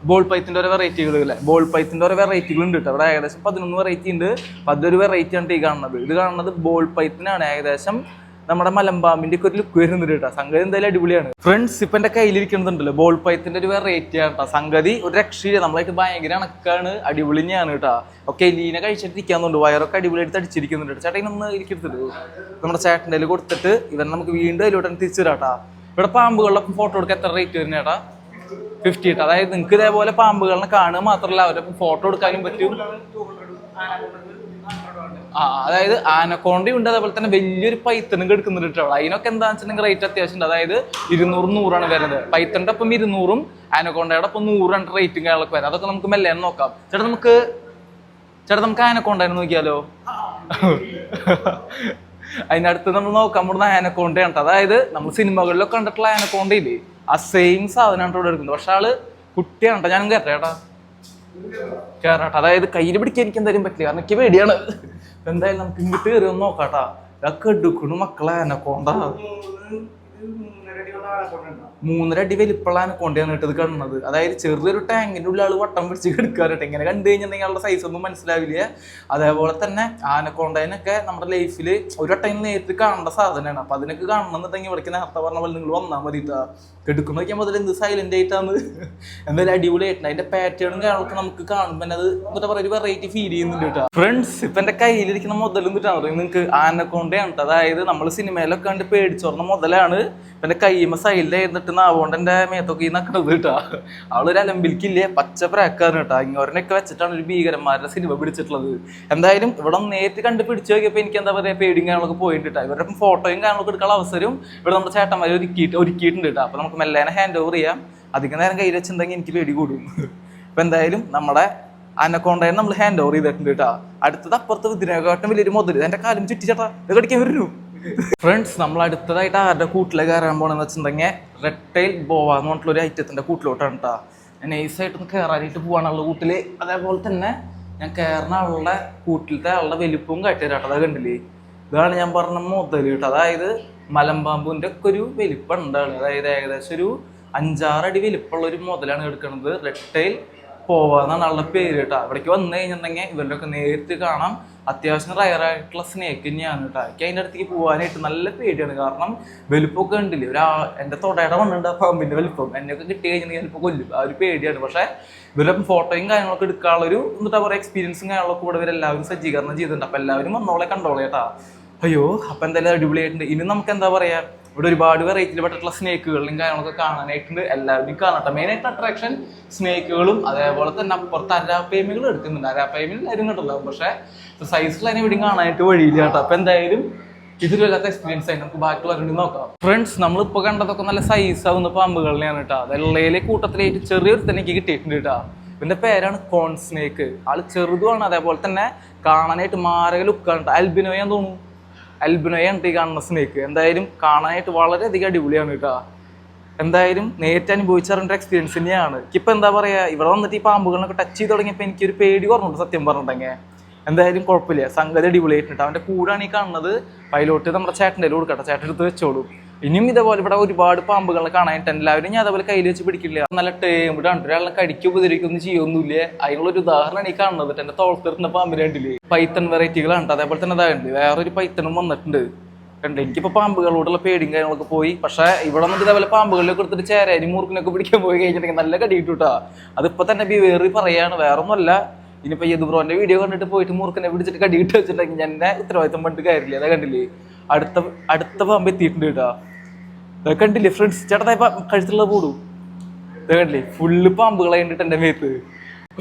ബോൾ പൈത്തിന്റെ ഓരോ വെറൈറ്റികൾ അല്ലേ? ബോൾ പൈത്തിന്റെ ഓരോ വെറൈറ്റികൾ ഉണ്ട് കേട്ടോ. അവിടെ ഏകദേശം പതിനൊന്ന് വെറൈറ്റി ഉണ്ട്. പതിനൊരു വെറൈറ്റി ആണ് ഈ കാണുന്നത്. ഇത് കാണുന്നത് ബോൾ പൈത്തിനാണ് ഏകദേശം നമ്മുടെ മലമ്പാമ്പിന്റെ ഒക്കെ ഒരു ലുക്ക് വരുന്നുണ്ട് കേട്ടോ. സംഗതി എന്തായാലും അടിപൊളിയാണ്. ഫ്രണ്ട്സ് ഇപ്പൊ എന്റെ കയ്യിലിരിക്കുന്നുണ്ടല്ലോ ബോൾ പൈത്തിന്റെ ഒരു വെറൈറ്റി ആണ് കേട്ടോ. സംഗതി ഒരു രക്ഷയില്ല. നമ്മളായിട്ട് ഭയങ്കര അണക്കാണ്. അടിപൊളി തന്നെയാണ് കേട്ടോ. ഒക്കെ ലീന കഴിച്ചിട്ടിരിക്കാന്നുണ്ട്. വയറൊക്കെ അടിപൊളി എടുത്ത് കേട്ടോ. ചേട്ടൻ ഒന്ന് ഇരിക്കരുത്. നമ്മുടെ ചേട്ടന്റെ കൊടുത്തിട്ട് ഇവൻ നമുക്ക് വീണ്ടും അതിലോട്ട് തിരിച്ചു തരാട്ടാ ഇവിടെ പാമ്പുകളിലൊക്കെ ഫോട്ടോ എടുക്കാൻ എത്ര റേറ്റ് വരുന്ന ചേട്ടാ? ഫിഫ്റ്റി കേട്ടോ അതായത് നിങ്ങൾക്ക് ഇതേപോലെ പാമ്പുകളിനെ കാണുക മാത്രമല്ല അവരെ ഫോട്ടോ എടുക്കാനും പറ്റും. ആ അതായത് ആനക്കോണ്ടി ഉണ്ട് അതേപോലെ തന്നെ വലിയൊരു പൈത്തണും എടുക്കുന്നുണ്ട് കേട്ടോ അതിനൊക്കെ എന്താണെന്ന് വെച്ചിട്ടുണ്ടെങ്കിൽ റേറ്റ് അത്യാവശ്യം ഉണ്ട്. അതായത് ഇരുന്നൂറ് നൂറാണ് വരുന്നത്. പൈത്തന്റെ ഒപ്പം ഇരുന്നൂറും ആനക്കോണ്ടയുടെ ഒപ്പം നൂറാണ് റേറ്റും കാര്യങ്ങളൊക്കെ വരും അതൊക്കെ നമുക്ക് മെല്ലെ നോക്കാം. ചേട്ടാ നമുക്ക് ചേട്ടാ നമുക്ക് ആനക്കോണ്ടായിരുന്നു നോക്കിയാലോ? അതിനടുത്ത് നമ്മൾ നോക്കാൻ പോകുന്ന ആനക്കോണ്ടയാണ് അതായത് നമ്മൾ സിനിമകളിലൊക്കെ കണ്ടിട്ടുള്ള ആനക്കോണ്ടയില്ലേ? ആ സെയിം സാധനമാണ് ഇവിടെ എടുക്കുന്നത്. പക്ഷെ ആൾ കുട്ടിയാണ് ട്ടോ. ഞാനും കേട്ടോ ചേട്ടാ. കേറാട്ടെ. അതായത് കയ്യിൽ പിടിക്കാൻ എനിക്ക് എന്തായാലും പറ്റില്ല. കാരണം എനിക്ക് പേടിയാണ്. എന്തായാലും നമുക്ക് ഇങ്ങോട്ട് കയറി ഒന്ന് നോക്കാട്ടാ. ഇതൊക്കെ എടുക്കണു മക്കളെ അനക്കോണ്ട മൂന്നര അടി വലിപ്പുള്ള അനക്കോണ്ടയാണ് കേട്ടത് കണ്ണത്. അതായത് ചെറിയൊരു ടാങ്കിന്റെ ഉള്ളിൽ ആൾ വട്ടം പിടിച്ച് കിടക്കാറുണ്ട് ഇങ്ങനെ കണ്ടു കഴിഞ്ഞിട്ടുണ്ടെങ്കിൽ ആളുടെ സൈസ് ഒന്നും മനസ്സിലാവില്ല. അതേപോലെ തന്നെ ആനക്കോണ്ടേനൊക്കെ നമ്മുടെ ലൈഫിൽ ഒരു വട്ടം നേരിട്ട് കാണേണ്ട സാധനമാണ്. അപ്പൊ അതിനൊക്കെ കാണണമെന്നുണ്ടെങ്കിൽ ഇവിടേക്ക് നേരത്തെ പറഞ്ഞ പോലെ നിങ്ങൾ വന്നാൽ മതി കെടുക്കുന്ന നോക്കിയാൽ മുതൽ എന്ത് സൈലന്റ് ആയിട്ടാണ്. എന്തായാലും അടിപൊളിയായിട്ടുണ്ട് അതിന്റെ പാറ്റേണും കാര്യങ്ങളൊക്കെ നമുക്ക് കാണുമ്പോൾ അത് എന്താ പറയുക ഒരു വെറൈറ്റി ഫീൽ ചെയ്യുന്നുണ്ട് കേട്ടോ. ഫ്രണ്ട്സ് ഇപ്പൊ എന്റെ കയ്യിലിരിക്കുന്ന മുതൽ നിങ്ങൾക്ക് ആനക്കോണ്ടയാണ്. അതായത് നമ്മൾ സിനിമയിലൊക്കെ കണ്ട് പേടിച്ചോർന്ന മുതലാണ് ഇപ്പൊ കയ്യുമ്പോ സൈഡിലായിരുന്നിട്ട് നാവോണ്ട് എന്റെ മേത്തൊക്കെ നക്കണത് കേട്ടാ. അവളൊരു അലമ്പിൽക്കില്ലേ? പച്ച പ്രാക്കാണ് കേട്ടാ. ഇങ്ങോരനൊക്കെ വെച്ചിട്ടാണ് ഒരു ഭീകരന്മാരുടെ സിനിമ പിടിച്ചിട്ടുള്ളത്. എന്തായാലും ഇവിടെ നേരിട്ട് കണ്ട് പിടിച്ചു നോക്കിയപ്പോ എനിക്ക് എന്താ പറയാ പേടിയും കാര്യങ്ങളൊക്കെ പോയിട്ട് കേട്ടാ. ഇവരുടെ ഫോട്ടോയും കാര്യങ്ങളൊക്കെ എടുക്കാനുള്ള അവസരവും ഇവിടെ നമ്മുടെ ചേട്ടന്മാരെ ഒരുക്കിയിട്ട് ഒരുക്കിയിട്ടുണ്ട് കേട്ടോ. അപ്പൊ നമുക്ക് മെല്ലേനെ ഹാൻഡ് ഓവർ ചെയ്യാം. അധികം നേരം കയ്യിൽ വെച്ചിട്ടുണ്ടെങ്കിൽ എനിക്ക് പേടി കൂടും. ഇപ്പൊ എന്തായാലും നമ്മുടെ അനക്കോണ്ടയെ നമ്മൾ ഹാൻഡ് ഓവർ ചെയ്തിട്ടുണ്ട് കേട്ടോ. അടുത്തത് അപ്പുറത്ത് ഇതിനെക്കാട്ടും വലിയൊരു മുതൽ എന്റെ കാലം ചുറ്റിച്ചേട്ടാ ഇത് കടിക്കാൻ വരുന്നു ഫ്രണ്ട്സ് നമ്മൾ അടുത്തതായിട്ട് ആരുടെ കൂട്ടിലേക്ക് കയറാൻ പോകണമെന്ന് വെച്ചിട്ടുണ്ടെങ്കിൽ റെഡ് ടൈൽ ബോവ എന്ന് പറഞ്ഞിട്ടുള്ള ഒരു ഐറ്റത്തിന്റെ കൂട്ടിലോട്ടാണ് കേട്ടോ ഞാൻ നൈസായിട്ട് ഒന്ന് കയറാനായിട്ട് പോകാനുള്ള കൂട്ടിൽ അതേപോലെ തന്നെ ഞാൻ കയറുന്ന ആളുടെ കൂട്ടിലത്തെ ആളുടെ വലിപ്പവും കാട്ടിത്തരാട്ടോ അത് കണ്ടില്ലേ? ഇതാണ് ഞാൻ പറഞ്ഞ മുതൽ കേട്ടോ അതായത് മലമ്പാമ്പൂന്റെ ഒക്കെ ഒരു വലിപ്പം ഉണ്ടാണ് അതായത് ഏകദേശം ഒരു അഞ്ചാറടി വലിപ്പമുള്ള ഒരു മുതലാണ് എടുക്കുന്നത് റെഡ് ടൈൽ പോവാന്നാണ് ആളുടെ പേര് കേട്ടോ അവിടേക്ക് വന്നു കഴിഞ്ഞിട്ടുണ്ടെങ്കിൽ ഇവരുടെയൊക്കെ നേരിട്ട് കാണാം. അത്യാവശ്യം റയർ ആയിട്ടുള്ള സ്നേക്ക് തന്നെയാണ് കേട്ടോ എനിക്ക് അതിന്റെ അടുത്തേക്ക് പോകാനായിട്ട് നല്ല പേടിയാണ്. കാരണം വലുപ്പമൊക്കെ ഉണ്ടല്ലേ? ഒരു എന്റെ തൊടയുടെ മണ്ണുണ്ട് ആ പാമ്പിന്റെ വലുപ്പം. എന്നെയൊക്കെ കിട്ടി കഴിഞ്ഞിട്ടുണ്ടെങ്കിൽ ചിലപ്പോൾ കൊല്ലും. ആ ഒരു പേടിയാണ്. പക്ഷേ ഇവരുടെ ഫോട്ടോയും കാര്യങ്ങളൊക്കെ എടുക്കാനുള്ള ഒരു എന്താ പറയുക എക്സ്പീരിയൻസും കാര്യങ്ങളൊക്കെ കൂടെ ഇവരെല്ലാവരും സജ്ജീകരണം ചെയ്തിട്ടുണ്ട്. അപ്പോൾ എല്ലാവരും വന്നോളെ കണ്ടോളെ കേട്ടാ അയ്യോ അപ്പം എന്തായാലും അടിപൊളിയായിട്ടുണ്ട്. ഇനി നമുക്ക് എന്താ പറയുക ഇവിടെ ഒരുപാട് വെറൈറ്റിയിൽ പെട്ടിട്ടുള്ള സ്നേക്കുകളും കാര്യങ്ങളൊക്കെ കാണാനായിട്ടുണ്ട്. എല്ലാവരും കാണട്ടെ. മെയിൻ ആയിട്ട് അട്രാക്ഷൻ സ്നേക്കുകളും അതേപോലെ തന്നെ അപ്പുറത്ത് അരാപ്പേമികൾ എടുക്കുന്നുണ്ട്. അരാപ്പേമിൽ എല്ലാവരും കണ്ടല്ലോ പക്ഷെ സൈസിൽ അതിനെ എവിടെയും കാണാനായിട്ട് വഴിയില്ല കേട്ടോ. അപ്പൊ എന്തായാലും ഇതൊരു വല്ലാത്ത എക്സ്പീരിയൻസ് ആയി. നമുക്ക് ബാക്കിയുള്ള നോക്കാം. ഫ്രണ്ട്സ് നമ്മളിപ്പോ കണ്ടതൊക്കെ നല്ല സൈസ് ആവുന്ന പാമ്പുകളിനെയാണ് കേട്ടോ. അതെല്ലാം കൂട്ടത്തിലായിട്ട് ചെറിയൊരു തന്നെ എനിക്ക് കിട്ടിയിട്ടുണ്ട് കേട്ടോ. ഇവന്റെ പേരാണ് കോൺ സ്നേക്ക് ആൾ ചെറുതുമാണ് അതേപോലെ തന്നെ കാണാനായിട്ട് മാരക ലുക്കാണ് അൽബിനോയാൻ തോന്നുന്നു. അൽബിനോയാണ് ഈ കാണുന്ന സ്നേക്ക് എന്തായാലും കാണാനായിട്ട് വളരെയധികം അടിപൊളിയാണ് കേട്ടോ. എന്തായാലും നേരിട്ട് അനുഭവിച്ചറിഞ്ഞ എക്സ്പീരിയൻസ് തന്നെയാണ്. ഇപ്പൊ എന്താ പറയാ? ഇവിടെ വന്നിട്ട് ഈ പാമ്പുകളൊക്കെ ടച്ച് ചെയ്ത് തുടങ്ങിയപ്പോൾ എനിക്കൊരു പേടി കുറഞ്ഞുണ്ട് സത്യം പറഞ്ഞിട്ടുണ്ടെങ്കിൽ. എന്തായാലും കുഴപ്പമില്ല. സംഗതി അടിപൊളിയായിട്ടുണ്ട്. അവന്റെ കൂടാണ് ഈ കാണുന്നത്. പൈലോട്ട് നമ്മുടെ ചേട്ടന്റെ കൊടുക്കട്ടെ. ചേട്ടൻ എടുത്ത് വെച്ചോളൂ. ഇനിയും ഇതേപോലെ ഇവിടെ ഒരുപാട് പാമ്പുകളെ കാണാനായിട്ട് എല്ലാവരും ഞാൻ അതേപോലെ കയ്യിൽ വെച്ച് പിടിക്കില്ല. നല്ല ടേമിടാണ് ഒരാളെ കടിക്കുക ഉപദ്രവിക്കൊന്നും ചെയ്യൊന്നുമില്ല. അതിനുള്ളൊരു ഉദാഹരണമാണ് ഈ കാണുന്നത്. എന്റെ തോളത്തിരുന്ന പാമ്പിനെ കണ്ടില്ലേ? പൈത്തൺ വെറൈറ്റികളാണ്. അതേപോലെ തന്നെ ഇതാണ്ട് വേറൊരു പൈത്തണും വന്നിട്ടുണ്ട്. കണ്ട്? എനിക്കിപ്പോൾ പാമ്പുകളോടുള്ള പേടിയും കാര്യങ്ങളൊക്കെ പോയി. പക്ഷേ ഇവിടെ വന്നിട്ട് ഇതേപോലെ പാമ്പുകളിലൊക്കെ എടുത്തിട്ട് ചേരാനും മൂർക്കിനൊക്കെ പിടിക്കാൻ പോയി കഴിഞ്ഞിട്ടുണ്ടെങ്കിൽ നല്ല കടി കേട്ടോ. അതിപ്പോൾ തന്നെ വേറി പറയാണ്. വേറൊന്നുമല്ല. ഇനിയിപ്പോ യദുബ്രോന്റെ വീഡിയോ കണ്ടിട്ട് പോയിട്ട് മൂർഖനെ പിടിച്ചിട്ട് കടി വെച്ചിട്ടുണ്ടെങ്കിൽ ഞാൻ എന്റെ ഉത്തരവാദിത്തം പണ്ട് കാര്യമില്ല അതാ കണ്ടില്ലേ? അടുത്ത അടുത്ത പാമ്പ് എത്തിയിട്ടുണ്ട് കേട്ടോ. അതൊക്കെ കണ്ടില്ലേ ഫ്രണ്ട്സ് ചേട്ടാ കഴിച്ചിട്ടുള്ളത് കൂടും. ഇത് കണ്ടില്ലേ? ഫുള്ള് പാമ്പുകളെ കണ്ടിട്ട് എന്റെ മേത്ത്.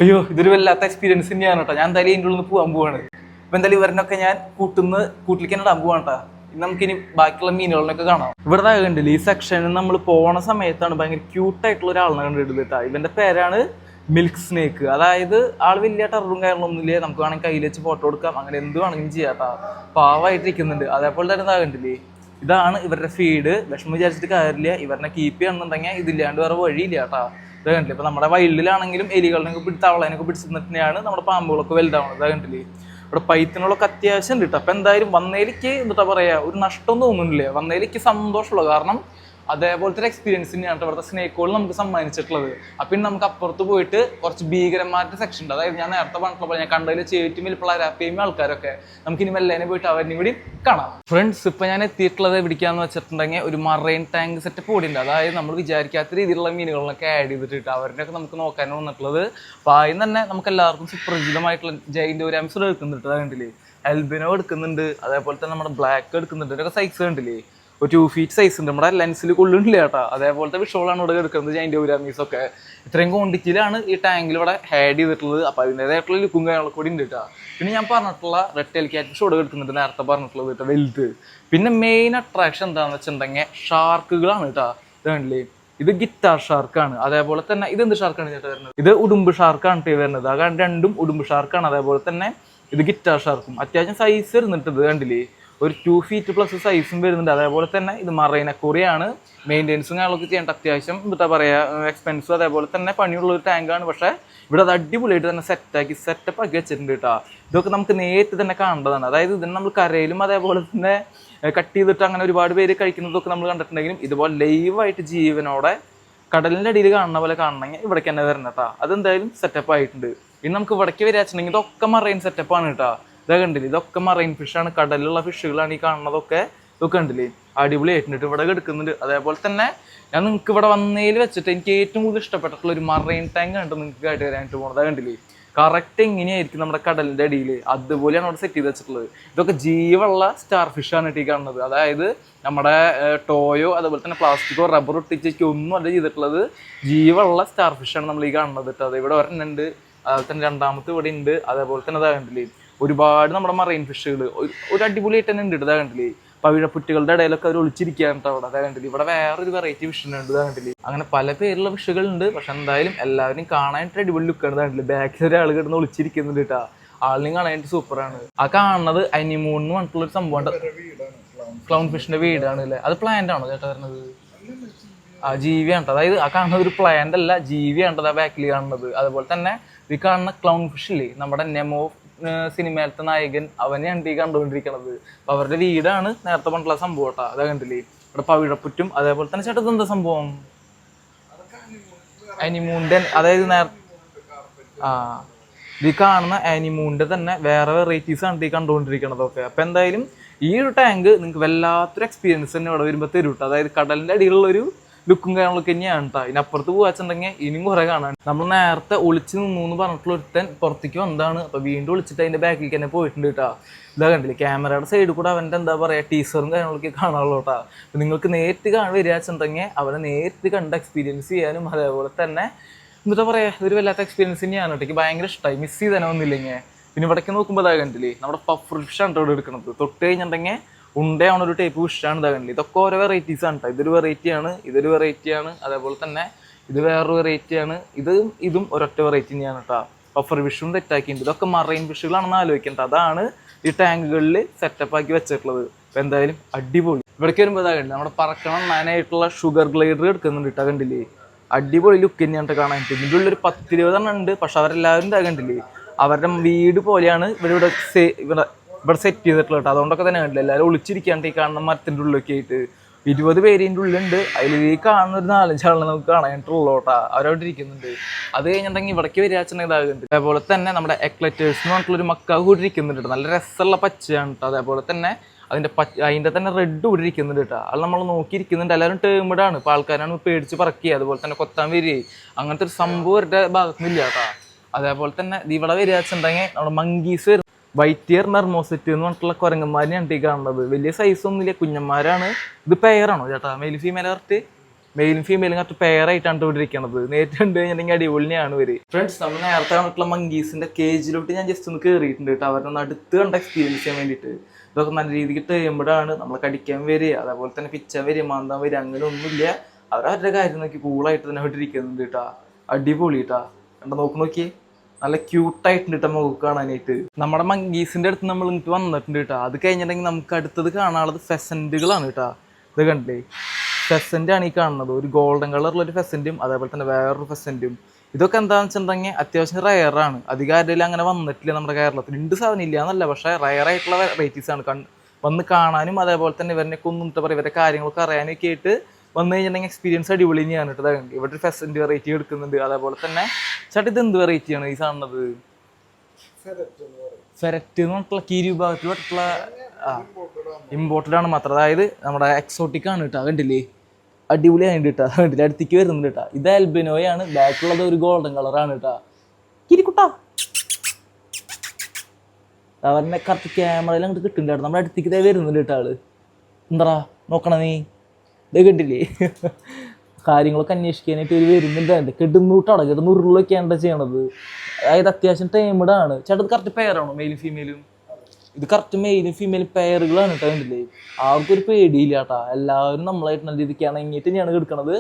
അയ്യോ ഇതൊരു വല്ലാത്ത എക്സ്പീരിയൻസ് തന്നെയാണ് കേട്ടോ. ഞാൻ എന്തായാലും ഇതിന്റെ ഉള്ളിൽ നിന്ന് പോകാൻ പോവാണ്. അപ്പൊ എന്തായാലും ഇവരനൊക്കെ ഞാൻ കൂട്ടുന്ന കൂട്ടിലേക്ക് ഇടാൻ പോവാണ് കേട്ടോ. നമുക്കിനി ബാക്കിയുള്ള മീനുകളിനൊക്കെ കാണാം. ഇവിടെ കണ്ടില്ലേ ഈ സെക്ഷനിൽ നമ്മൾ പോണ സമയത്താണ് ഭയങ്കര ക്യൂട്ടായിട്ടുള്ള ഒരാളിനെ കണ്ടിട്ടുണ്ട് കേട്ടോ. ഇവന്റെ പേരാണ് മിൽക്ക് സ്നേക്ക്. അതായത് ആൾ വലിയ ടെററും കാര്യങ്ങളൊന്നുമില്ല നമുക്ക് വേണമെങ്കിൽ കയ്യിൽ വെച്ച് ഫോട്ടോ എടുക്കാം. അങ്ങനെ എന്ത് വേണമെങ്കിലും ചെയ്യാം കേട്ടോ പാവമായിട്ടിരിക്കുന്നുണ്ട്. അതേപോലെ തന്നെ ഇതാകണ്ടില്ലേ? ഇതാണ് ഇവരുടെ ഫീഡ് വിഷമം വിചാരിച്ചിട്ട് കാര്യമില്ല. ഇവരെ കീപ്പ് ചെയ്യണമെന്നുണ്ടെങ്കിൽ ഇതില്ലാണ്ട് വേറെ വഴിയില്ല കേട്ടോ ഇത് കണ്ടില്ലേ ഇപ്പൊ നമ്മുടെ വയലിലാണെങ്കിലും എലികളിനൊക്കെ പിടിച്ച് തവളേനൊക്കെ പിടിച്ചിട്ടുണ്ടെയാണ് നമ്മുടെ പാമ്പുകളൊക്കെ വലുതാവുന്നത് ഇതാ കണ്ടില്ലേ ഇവിടെ പൈത്തനുകളൊക്കെ അത്യാവശ്യം ഉണ്ട് കേട്ടോ അപ്പൊ എന്തായാലും വന്നേലിക്ക് എന്താ പറയാ ഒരു നഷ്ടം തോന്നുന്നില്ല? വന്നേലിക്ക് സന്തോഷമുള്ളൂ കാരണം അതേപോലത്തെ ഒരു എക്സ്പീരിയൻസ് തന്നെയാണ് ഇവിടുത്തെ സ്നേക്കുകൾ നമുക്ക് സമ്മാനിച്ചിട്ടുള്ളത്. അപ്പൊ നമുക്ക് അപ്പുറത്ത് പോയിട്ട് കുറച്ച് ഭീകരന്മാരുടെ സെക്ഷൻ ഉണ്ട്. അതായത് ഞാൻ നേരത്തെ പറഞ്ഞിട്ടുള്ള ഞാൻ കണ്ടതിൽ ചേറ്റും വലിപ്പുള്ള അരാപ്പയും ആൾക്കാരൊക്കെ. നമുക്ക് ഇനി മെല്ലേനെ പോയിട്ട് അവരിനും കൂടി കാണാം. ഫ്രണ്ട്സ് ഇപ്പൊ ഞാൻ എത്തിയിട്ടുള്ളത് എവിടേക്കാന്ന് വെച്ചിട്ടുണ്ടെങ്കിൽ ഒരു മറൈൻ ടാങ്ക് സെറ്റ് ഉണ്ട് അതായത് നമ്മൾ വിചാരിക്കാത്ത രീതിയിലുള്ള മീനുകളൊക്കെ ആഡ് ചെയ്തിട്ട് അവരുടെയൊക്കെ നമുക്ക് നോക്കാൻ വന്നിട്ടുള്ളത്. അപ്പൊ ആദ്യം തന്നെ നമുക്ക് എല്ലാവർക്കും സുപ്രചിതമായിട്ടുള്ള ജൈന്റെ ഒരു എംസർ എടുക്കുന്നുണ്ട് കണ്ടില്ലേ? എൽബിനോ എടുക്കുന്നുണ്ട്. അതേപോലെ തന്നെ നമ്മുടെ ബ്ലാക്ക് എടുക്കുന്നുണ്ട്. ഇതൊക്കെ സൈസ് കണ്ടില്ലേ? ഒരു ടു ഫീറ്റ് സൈസ് ഉണ്ട്. നമ്മുടെ ലെൻസിൽ കൊള്ളുന്നില്ല കേട്ടോ. അതേപോലത്തെ വിഷോളാണ് ഇവിടെ എടുക്കുന്നത് ജൈന്റെ ഉരാമീസ് ഒക്കെ. ഇത്രയും ക്വാണ്ടിറ്റിയിലാണ് ഈ ടാങ്കിൽ ഇവിടെ ഹാഡ് ചെയ്തിട്ടുള്ളത്. അപ്പോൾ അതിന്റെതായിട്ടുള്ള ലുക്കും കാര്യങ്ങളൊക്കെ കൂടി ഉണ്ട് കേട്ടോ. പിന്നെ ഞാൻ പറഞ്ഞിട്ടുള്ള റെഡ് ടെൽ ക്യാറ്റ് ഷോഡ് എടുക്കുന്നുണ്ട്. നേരത്തെ പറഞ്ഞിട്ടുള്ളത് കേട്ടോ വലുത്. പിന്നെ മെയിൻ അട്രാക്ഷൻ എന്താണെന്ന് വെച്ചിട്ടുണ്ടെങ്കിൽ ഷാർക്കുകളാണ് കേട്ടോ. ഇത് കണ്ടില്ലേ? ഇത് ഗിറ്റാർ ഷാർക്കാണ് അതേപോലെ തന്നെ ഇത് എന്ത് ഷാർക്കാണ് ചേട്ടാ വരുന്നത്? ഇത് ഉടുമ്പ് ഷാർക്കാണ് കേട്ടോ വരുന്നത്. ആ രണ്ടും ഉടുമ്പ് ഷാർക്കാണ് അതേപോലെ തന്നെ ഇത് ഗിറ്റാർ ഷാർക്കും അത്യാവശ്യം സൈസ് വരുന്നുണ്ട് ഇത് കണ്ടില്ലേ? ഒരു ടു ഫീറ്റ് പ്ലസ് സൈസും വരുന്നുണ്ട്. അതേപോലെ തന്നെ ഇത് മറൈന കുറിയാണ്. മെയിന്റെനൻസും കാര്യങ്ങളൊക്കെ ചെയ്യേണ്ട അത്യാവശ്യം എന്താ പറയുക എക്സ്പെൻസും അതേപോലെ തന്നെ പണിയുള്ള ഒരു ടാങ്കാണ് പക്ഷേ ഇവിടെ അത് അടിപൊളിയായിട്ട് തന്നെ സെറ്റാക്കി സെറ്റപ്പ് ആക്കി വെച്ചിട്ടുണ്ട് കേട്ടോ. ഇതൊക്കെ നമുക്ക് നേരിട്ട് തന്നെ കാണേണ്ടതാണ് അതായത് ഇതിന് നമ്മൾ കരയിലും അതേപോലെ തന്നെ കട്ട് ചെയ്തിട്ട് അങ്ങനെ ഒരുപാട് പേര് കഴിക്കുന്നതൊക്കെ നമ്മൾ കണ്ടിട്ടുണ്ടെങ്കിലും ഇതുപോലെ ലൈവായിട്ട് ജീവനോടെ കടലിന്റെ അടിയിൽ കാണുന്ന പോലെ കാണണമെങ്കിൽ ഇവിടേക്ക് തന്നെ വരണം കേട്ടോ. അതെന്തായാലും സെറ്റപ്പ് ആയിട്ടുണ്ട്. ഇനി നമുക്ക് ഇവിടേക്ക് വരാച്ചിട്ടുണ്ടെങ്കിൽ ഇതൊക്കെ മറൈൻ സെറ്റപ്പാണ് കേട്ടോ. ഇതൊക്കെ കണ്ടില്ലേ? ഇതൊക്കെ മറൈൻ ഫിഷാണ് കടലിലുള്ള ഫിഷുകളാണ് ഈ കാണുന്നതൊക്കെ. ഇതൊക്കെ കണ്ടില്ലേ? അടിപൊളിയായിട്ടുണ്ട് ഇവിടെ എടുക്കുന്നുണ്ട് അതേപോലെ തന്നെ ഞാൻ നിങ്ങൾക്ക് ഇവിടെ വന്നതിൽ വെച്ചിട്ട് എനിക്ക് ഏറ്റവും കൂടുതൽ ഇഷ്ടപ്പെട്ടിട്ടുള്ള ഒരു മറൈൻ ടാങ്ക് കണ്ട് നിങ്ങൾക്ക് കാട്ടി വരാനായിട്ട് പോകുന്നത് കണ്ടില്ലേ? കറക്റ്റ് എങ്ങനെയായിരിക്കും നമ്മുടെ കടലിന്റെ അടിയിൽ? അതുപോലെയാണ് അവിടെ സെറ്റ് ചെയ്ത് വെച്ചിട്ടുള്ളത്. ഇതൊക്കെ ജീവുള്ള സ്റ്റാർ ഫിഷാണ് ഈ കാണുന്നത്. അതായത് നമ്മുടെ ടോയോ അതുപോലെ തന്നെ പ്ലാസ്റ്റിക്കോ റബ്ബർ ഒട്ടിച്ചേക്കോ ഒന്നും അല്ല ചെയ്തിട്ടുള്ളത്. ജീവുള്ള സ്റ്റാർ ഫിഷാണ് നമ്മൾ ഈ കാണുന്നത് കേട്ടോ അത് ഇവിടെ ഒരെണ്ണുണ്ട്. അതുപോലെ തന്നെ രണ്ടാമത്തെ ഇവിടെ ഉണ്ട്. അതേപോലെ തന്നെ അതാ കണ്ടില്ലേ? ഒരുപാട് നമ്മുടെ മറൈൻ ഫിഷുകൾ. ഒരു അടിപൊളിയായിട്ട് തന്നെ ഉണ്ട് കണ്ടില്ലേ? പവിഴപ്പുറ്റുകളുടെ ഇടയിലൊക്കെ അവർ ഒളിച്ചിരിക്കുകയാണ് കേട്ടോ അവിടെ. അതാ കണ്ടില്ലേ? ഇവിടെ വേറൊരു വെറൈറ്റി ഫിഷിനുണ്ട് ഇതാ കണ്ടില്ലേ? അങ്ങനെ പല പേരുള്ള ഫിഷുകളുണ്ട് പക്ഷെ എന്തായാലും എല്ലാവരും കാണാനായിട്ട് അടിപൊളി ലുക്കാണ് ഇതാ കണ്ടില്ലേ? ബാക്കിൽ ഒരാൾ കിടന്ന് ഒളിച്ചിരിക്കുന്നുണ്ട് കേട്ടോ. ആളിനെയും കാണാനായിട്ട് സൂപ്പറാണ് ആ കാണുന്നത് അനിമൂൺ എന്ന് പറഞ്ഞിട്ടുള്ള ഒരു സംഭവം ക്ലൗൺ ഫിഷിന്റെ വീടാണ് അല്ലേ? അത് പ്ലാന്റ് ആണോ ചേട്ടാ വരുന്നത്? ആ ജീവിയാണ്. അതായത് ആ കാണുന്നത് ഒരു പ്ലാന്റ് അല്ല ജീവിയാണ് ആ ബാക്കിൽ കാണുന്നത്. അതുപോലെ തന്നെ ഈ കാണുന്ന ക്ലൗൺ ഫിഷ് ഇല്ലേ? നമ്മുടെ നെമോ സിനിമയിലത്തെ നായകൻ അവനെയാണ് ഈ കണ്ടുകൊണ്ടിരിക്കണത്. അപ്പൊ അവരുടെ വീടാണ് നേരത്തെ പണ്ടുള്ള സംഭവം കേട്ടോ. അതാ കണ്ടില്ലേ? ഇവിടെ പവിഴപ്പുറ്റും അതേപോലെ തന്നെ ചേട്ടത് എന്താ സംഭവം? അനിമൂന്റെ അതായത് നേര ആ. ഇത് കാണുന്ന ആനിമൂണിന്റെ തന്നെ വേറെ വെറൈറ്റീസ് ആണ് ഈ കണ്ടുകൊണ്ടിരിക്കണതൊക്കെ. അപ്പൊ എന്തായാലും ഈ ഒരു ടാങ്ക് നിങ്ങൾക്ക് വല്ലാത്തൊരു എക്സ്പീരിയൻസ് തന്നെ ഇവിടെ വരുമ്പോൾ തരും. അതായത് കടലിന്റെ അടിയിലുള്ള ഒരു ലുക്കും കാര്യങ്ങളൊക്കെ തന്നെയാണ് കേട്ടോ ഇതിനപ്പുറത്ത് പോവാച്ചുണ്ടെങ്കിൽ ഇനിയും കുറെ കാണാൻ. നമ്മൾ നേരത്തെ ഒളിച്ച് നിന്നു എന്ന് പറഞ്ഞിട്ടുള്ള ഒരുത്തൻ പുറത്തേക്ക് വന്നതാണ്. അപ്പൊ വീണ്ടും ഒളിച്ചിട്ട് അതിന്റെ ബാക്കിലേക്ക് തന്നെ പോയിട്ടുണ്ട് കേട്ടോ ഇതാ കണ്ടില്ലേ ക്യാമറയുടെ സൈഡിൽ കൂടെ അവന്റെ എന്താ പറയാ ടീസറും കാര്യങ്ങളൊക്കെ കാണാനുള്ളൂ കേട്ടോ നിങ്ങൾക്ക് നേരിട്ട് കാണാൻ വരികയാച്ചുണ്ടെങ്കിൽ അവനെ നേരിട്ട് കണ്ട് എക്സ്പീരിയൻസ് ചെയ്യാനും അതേപോലെ തന്നെ എന്താ പറയാ ഒരു വല്ലാത്ത എക്സ്പീരിയൻസ് തന്നെയാണ് കേട്ടോ എനിക്ക് ഭയങ്കര ഇഷ്ടമായി മിസ് ചെയ്താനോ വന്നില്ലെങ്കിൽ പിന്നെ ഇവിടേക്ക് നോക്കുമ്പോൾ ഇതാ കണ്ടില്ലേ നമ്മുടെ പഫ്രിഷാണ് ഫിഷാണ് ഇവിടെ എടുക്കുന്നത് തൊട്ട് കഴിഞ്ഞിട്ടുണ്ടെങ്കിൽ ഉണ്ടയാണ് ഒരു ടൈപ്പ് ഇഷ്ടമാണ് ഇതാ കണ്ടില്ലേ? ഇതൊക്കെ ഓരോ വെറൈറ്റീസ് ആണ് കേട്ടോ ഇതൊരു വെറൈറ്റി ആണ് ഇതൊരു വെറൈറ്റി ആണ് അതേപോലെ തന്നെ ഇത് വേറൊരു വെറൈറ്റി ആണ് ഇത് ഇതും ഒരൊറ്റ വെറൈറ്റി തന്നെയാണ് കേട്ടോ ഓഫർ ഫിഷും തെറ്റാക്കിയിട്ടുണ്ട്. ഇതൊക്കെ മറൈൻ ഫിഷുകളാണെന്ന് ആലോചിക്കേണ്ടത്. അതാണ് ഈ ടാങ്കുകളിൽ സെറ്റപ്പ് ആക്കി വെച്ചിട്ടുള്ളത്. അപ്പം എന്തായാലും അടിപൊളി. ഇവിടേക്ക് വരുമ്പോൾ ഇതാ കണ്ടില്ല നമ്മുടെ പറക്കണം നാനായിട്ടുള്ള ഷുഗർ ഗ്ലൈഡർ എടുക്കുന്നുണ്ട് കേട്ടോ കണ്ടില്ലേ? അടിപൊളി ലുക്ക് തന്നെയാണ് കാണാൻ ഇതിന്റെ ഉള്ളിൽ ഒരു പത്തിരുപതെണ്ണം ഉണ്ട്. പക്ഷെ അവരെല്ലാവരും ഇതാ കണ്ടില്ലേ അവരുടെ വീട് പോലെയാണ് ഇവിടെ ഇവിടെ സെ- ഇവിടെ സെറ്റ് ചെയ്തിട്ടുള്ള കേട്ടോ അതുകൊണ്ടൊക്കെ തന്നെ കണ്ടില്ല. എല്ലാവരും ഒളിച്ചിരിക്കാണ്ട് ഈ കാണുന്ന മരത്തിന്റെ ഉള്ളിലൊക്കെ ആയിട്ട്. ഇരുപത് പേരിന്റെ ഉള്ളിലുണ്ട്. അതിൽ ഈ കാണുന്ന ഒരു നാലഞ്ചാളെ നമുക്ക് കാണാനായിട്ടുള്ളൂ കേട്ടോ അവരവിടെ ഇരിക്കുന്നുണ്ട്. അത് കഴിഞ്ഞിട്ടുണ്ടെങ്കിൽ ഇവിടേക്ക് വരികയാണെന്നുണ്ടെങ്കിൽ ഇതാകുന്നുണ്ട് അതേപോലെ തന്നെ നമ്മുടെ എക്ലറ്റേഴ്സ് എന്ന് പറഞ്ഞിട്ടുള്ളൊരു മക്ക കൂടി ഇരിക്കുന്നുണ്ട് കേട്ടോ നല്ല രസമുള്ള പച്ചയാണ് കേട്ടോ അതേപോലെ തന്നെ അതിന്റെ പച്ച അതിന്റെ തന്നെ റെഡ് കൂടി ഇരിക്കുന്നുണ്ട് കേട്ടോ അത് നമ്മൾ നോക്കിയിരിക്കുന്നുണ്ട്. എല്ലാവരും ടേമിഡാണ് ഇപ്പോൾ ആൾക്കാരാണ് പേടിച്ച് പറക്കുക അതുപോലെ തന്നെ കൊത്താൻ വരികയും. അങ്ങനത്തെ ഒരു സംഭവം ഇവരുടെ ഭാഗത്തുനിന്നില്ല കേട്ടോ അതേപോലെ തന്നെ ഇവിടെ വരിക വെച്ചിട്ടുണ്ടെങ്കിൽ നമ്മുടെ മങ്കീസ് വൈറ്റ് ഇയർ എന്ന് പറഞ്ഞിട്ടുള്ള കുരങ്ങന്മാരെയാണ് ഈ കാണുന്നത്. വലിയ സൈസ് ഒന്നുമില്ല. കുഞ്ഞന്മാരാണ്. ഇത് പെയറാണോ ചേട്ടാ? മെയിൽ ഫീമെയിൽ കറക്റ്റ് മെയിലും ഫീമെയിലും കറക്റ്റ് ഇവിടെ ഇരിക്കണത് നേരിട്ട് കണ്ടു കഴിഞ്ഞിട്ടുണ്ടെങ്കിൽ അടിപൊളിയാണ് ഇവർ. ഫ്രണ്ട്സ് നമ്മൾ നേരത്തെ കണ്ടിട്ടുള്ള മങ്കീസിന്റെ കേജിലോട്ട് ഞാൻ ജസ്റ്റ് ഒന്ന് കയറിയിട്ടുണ്ട് കേട്ടോ. അവരുടെ ഒന്ന് അടുത്ത് കണ്ട എക്സ്പീരിയൻസ് ചെയ്യാൻ വേണ്ടിയിട്ട്. ഇതൊക്കെ നല്ല രീതിക്ക് തേമ്പടാണ് നമ്മളെ കടിക്കാൻ വരിക അതേപോലെ തന്നെ പിച്ചാൻ വരിക മാന്താൻ വരിക അങ്ങനെ ഒന്നുമില്ല. അവരവരുടെ കാര്യം നോക്കി കൂളായിട്ട് തന്നെ ഇട്ടിരിക്കുന്നുണ്ട് ഇരിക്കുന്നുണ്ട് കേട്ടാ. അടിപൊളി കേട്ടാ. കണ്ട നോക്കി നോക്കി നല്ല ക്യൂട്ടായിട്ടുണ്ട് മുഖം കാണാനായിട്ട്. നമ്മുടെ മങ്കീസിന്റെ അടുത്ത് നമ്മൾ ഇങ്ങോട്ട് വന്നിട്ടുണ്ട് കേട്ടോ അത് കഴിഞ്ഞിട്ടുണ്ടെങ്കിൽ നമുക്ക് അടുത്തത് കാണാനുള്ളത് ഫെസന്റുകളാണ് കേട്ടോ ഇത് കണ്ടില്ലേ? ഫെസന്റ് ആണ് ഈ കാണുന്നത്. ഒരു ഗോൾഡൻ കളറുള്ള ഒരു ഫെസന്റും അതേപോലെ തന്നെ വേറൊരു ഫെസന്റും ഇതൊക്കെ എന്താണെന്ന് വെച്ചിട്ടുണ്ടെങ്കിൽ അത്യാവശ്യം റയറാണ് അധികം ആരുടെയും അങ്ങനെ വന്നിട്ടില്ല നമ്മുടെ കേരളത്തിൽ. ഉണ്ട് സാധനം ഇല്ല എന്നല്ല പക്ഷേ വെറൈറ്റീസ് ആണ്. കൺ വന്ന് കാണാനും അതേപോലെ തന്നെ ഇവരെ കൊന്നിട്ട് എന്താ ഇവരുടെ കാര്യങ്ങളൊക്കെ അറിയാനൊക്കെ ആയിട്ട് വന്നു കഴിഞ്ഞിട്ടുണ്ടെങ്കിൽ എക്സ്പീരിയൻസ് അടിപൊളി ഞാൻ ഇട്ടതാണ് ഇവിടെ ഫെസ്റ്റിന്റെ വെറൈറ്റി എടുക്കുന്നുണ്ട്. അതേപോലെ തന്നെ ചേട്ടാ ഇത് എന്ത് വെറൈറ്റിയാണ് ഈ കാണുന്നത് ഫെരറ്റ് എന്ന് പറഞ്ഞിട്ടുള്ള വിഭാഗത്തിൽ പെട്ടിട്ടുള്ള ആ ഇമ്പോർട്ടഡ് ആണ് മാത്രം. അതായത് നമ്മുടെ എക്സോട്ടിക് ആണ് കേട്ടോ. കണ്ടില്ലേ? അടിപൊളിയായിട്ട് കേട്ടോ. കണ്ടില്ലേ? അടുത്തേക്ക് വരുന്നുണ്ട് കേട്ടോ. ഇത് അൽബിനോയാണ് ബാക്കിലുള്ളത് ഒരു ഗോൾഡൻ കളറാണ് കേട്ടോ. കിരിക്കുട്ടാ അവരുടെ കറക്റ്റ് ക്യാമറയിൽ അങ്ങോട്ട് കിട്ടുന്നുണ്ട് നമ്മുടെ അടുത്തേക്ക് ഇതേ വരുന്നുണ്ട് കേട്ടോ ആൾ. എന്താ നോക്കണ നീ. ഇത് കണ്ടില്ലേ? കാര്യങ്ങളൊക്കെ അന്വേഷിക്കാനായിട്ട് ഒരു വരുന്നുണ്ട്. കെടുന്നൂട്ടാണ് കെടുന്നുരുളൊക്കെയാണ് ചെയ്യണത്. അതായത് അത്യാവശ്യം ടൈമഡാണ് ചേട്ടത് കറക്റ്റ് പെയറാണോ മെയിലും ഫീമെയിലും ഇത് കറക്റ്റ് മെയിലും ഫീമെയിലും പെയറുകളാണ് കേട്ടോ കണ്ടില്ലേ? ആർക്കും ഒരു പേടിയില്ല കേട്ടാ എല്ലാവരും നമ്മളായിട്ട് നല്ല രീതിക്ക് ഇണങ്ങിയിട്ട് തന്നെയാണ് കിടക്കണത്.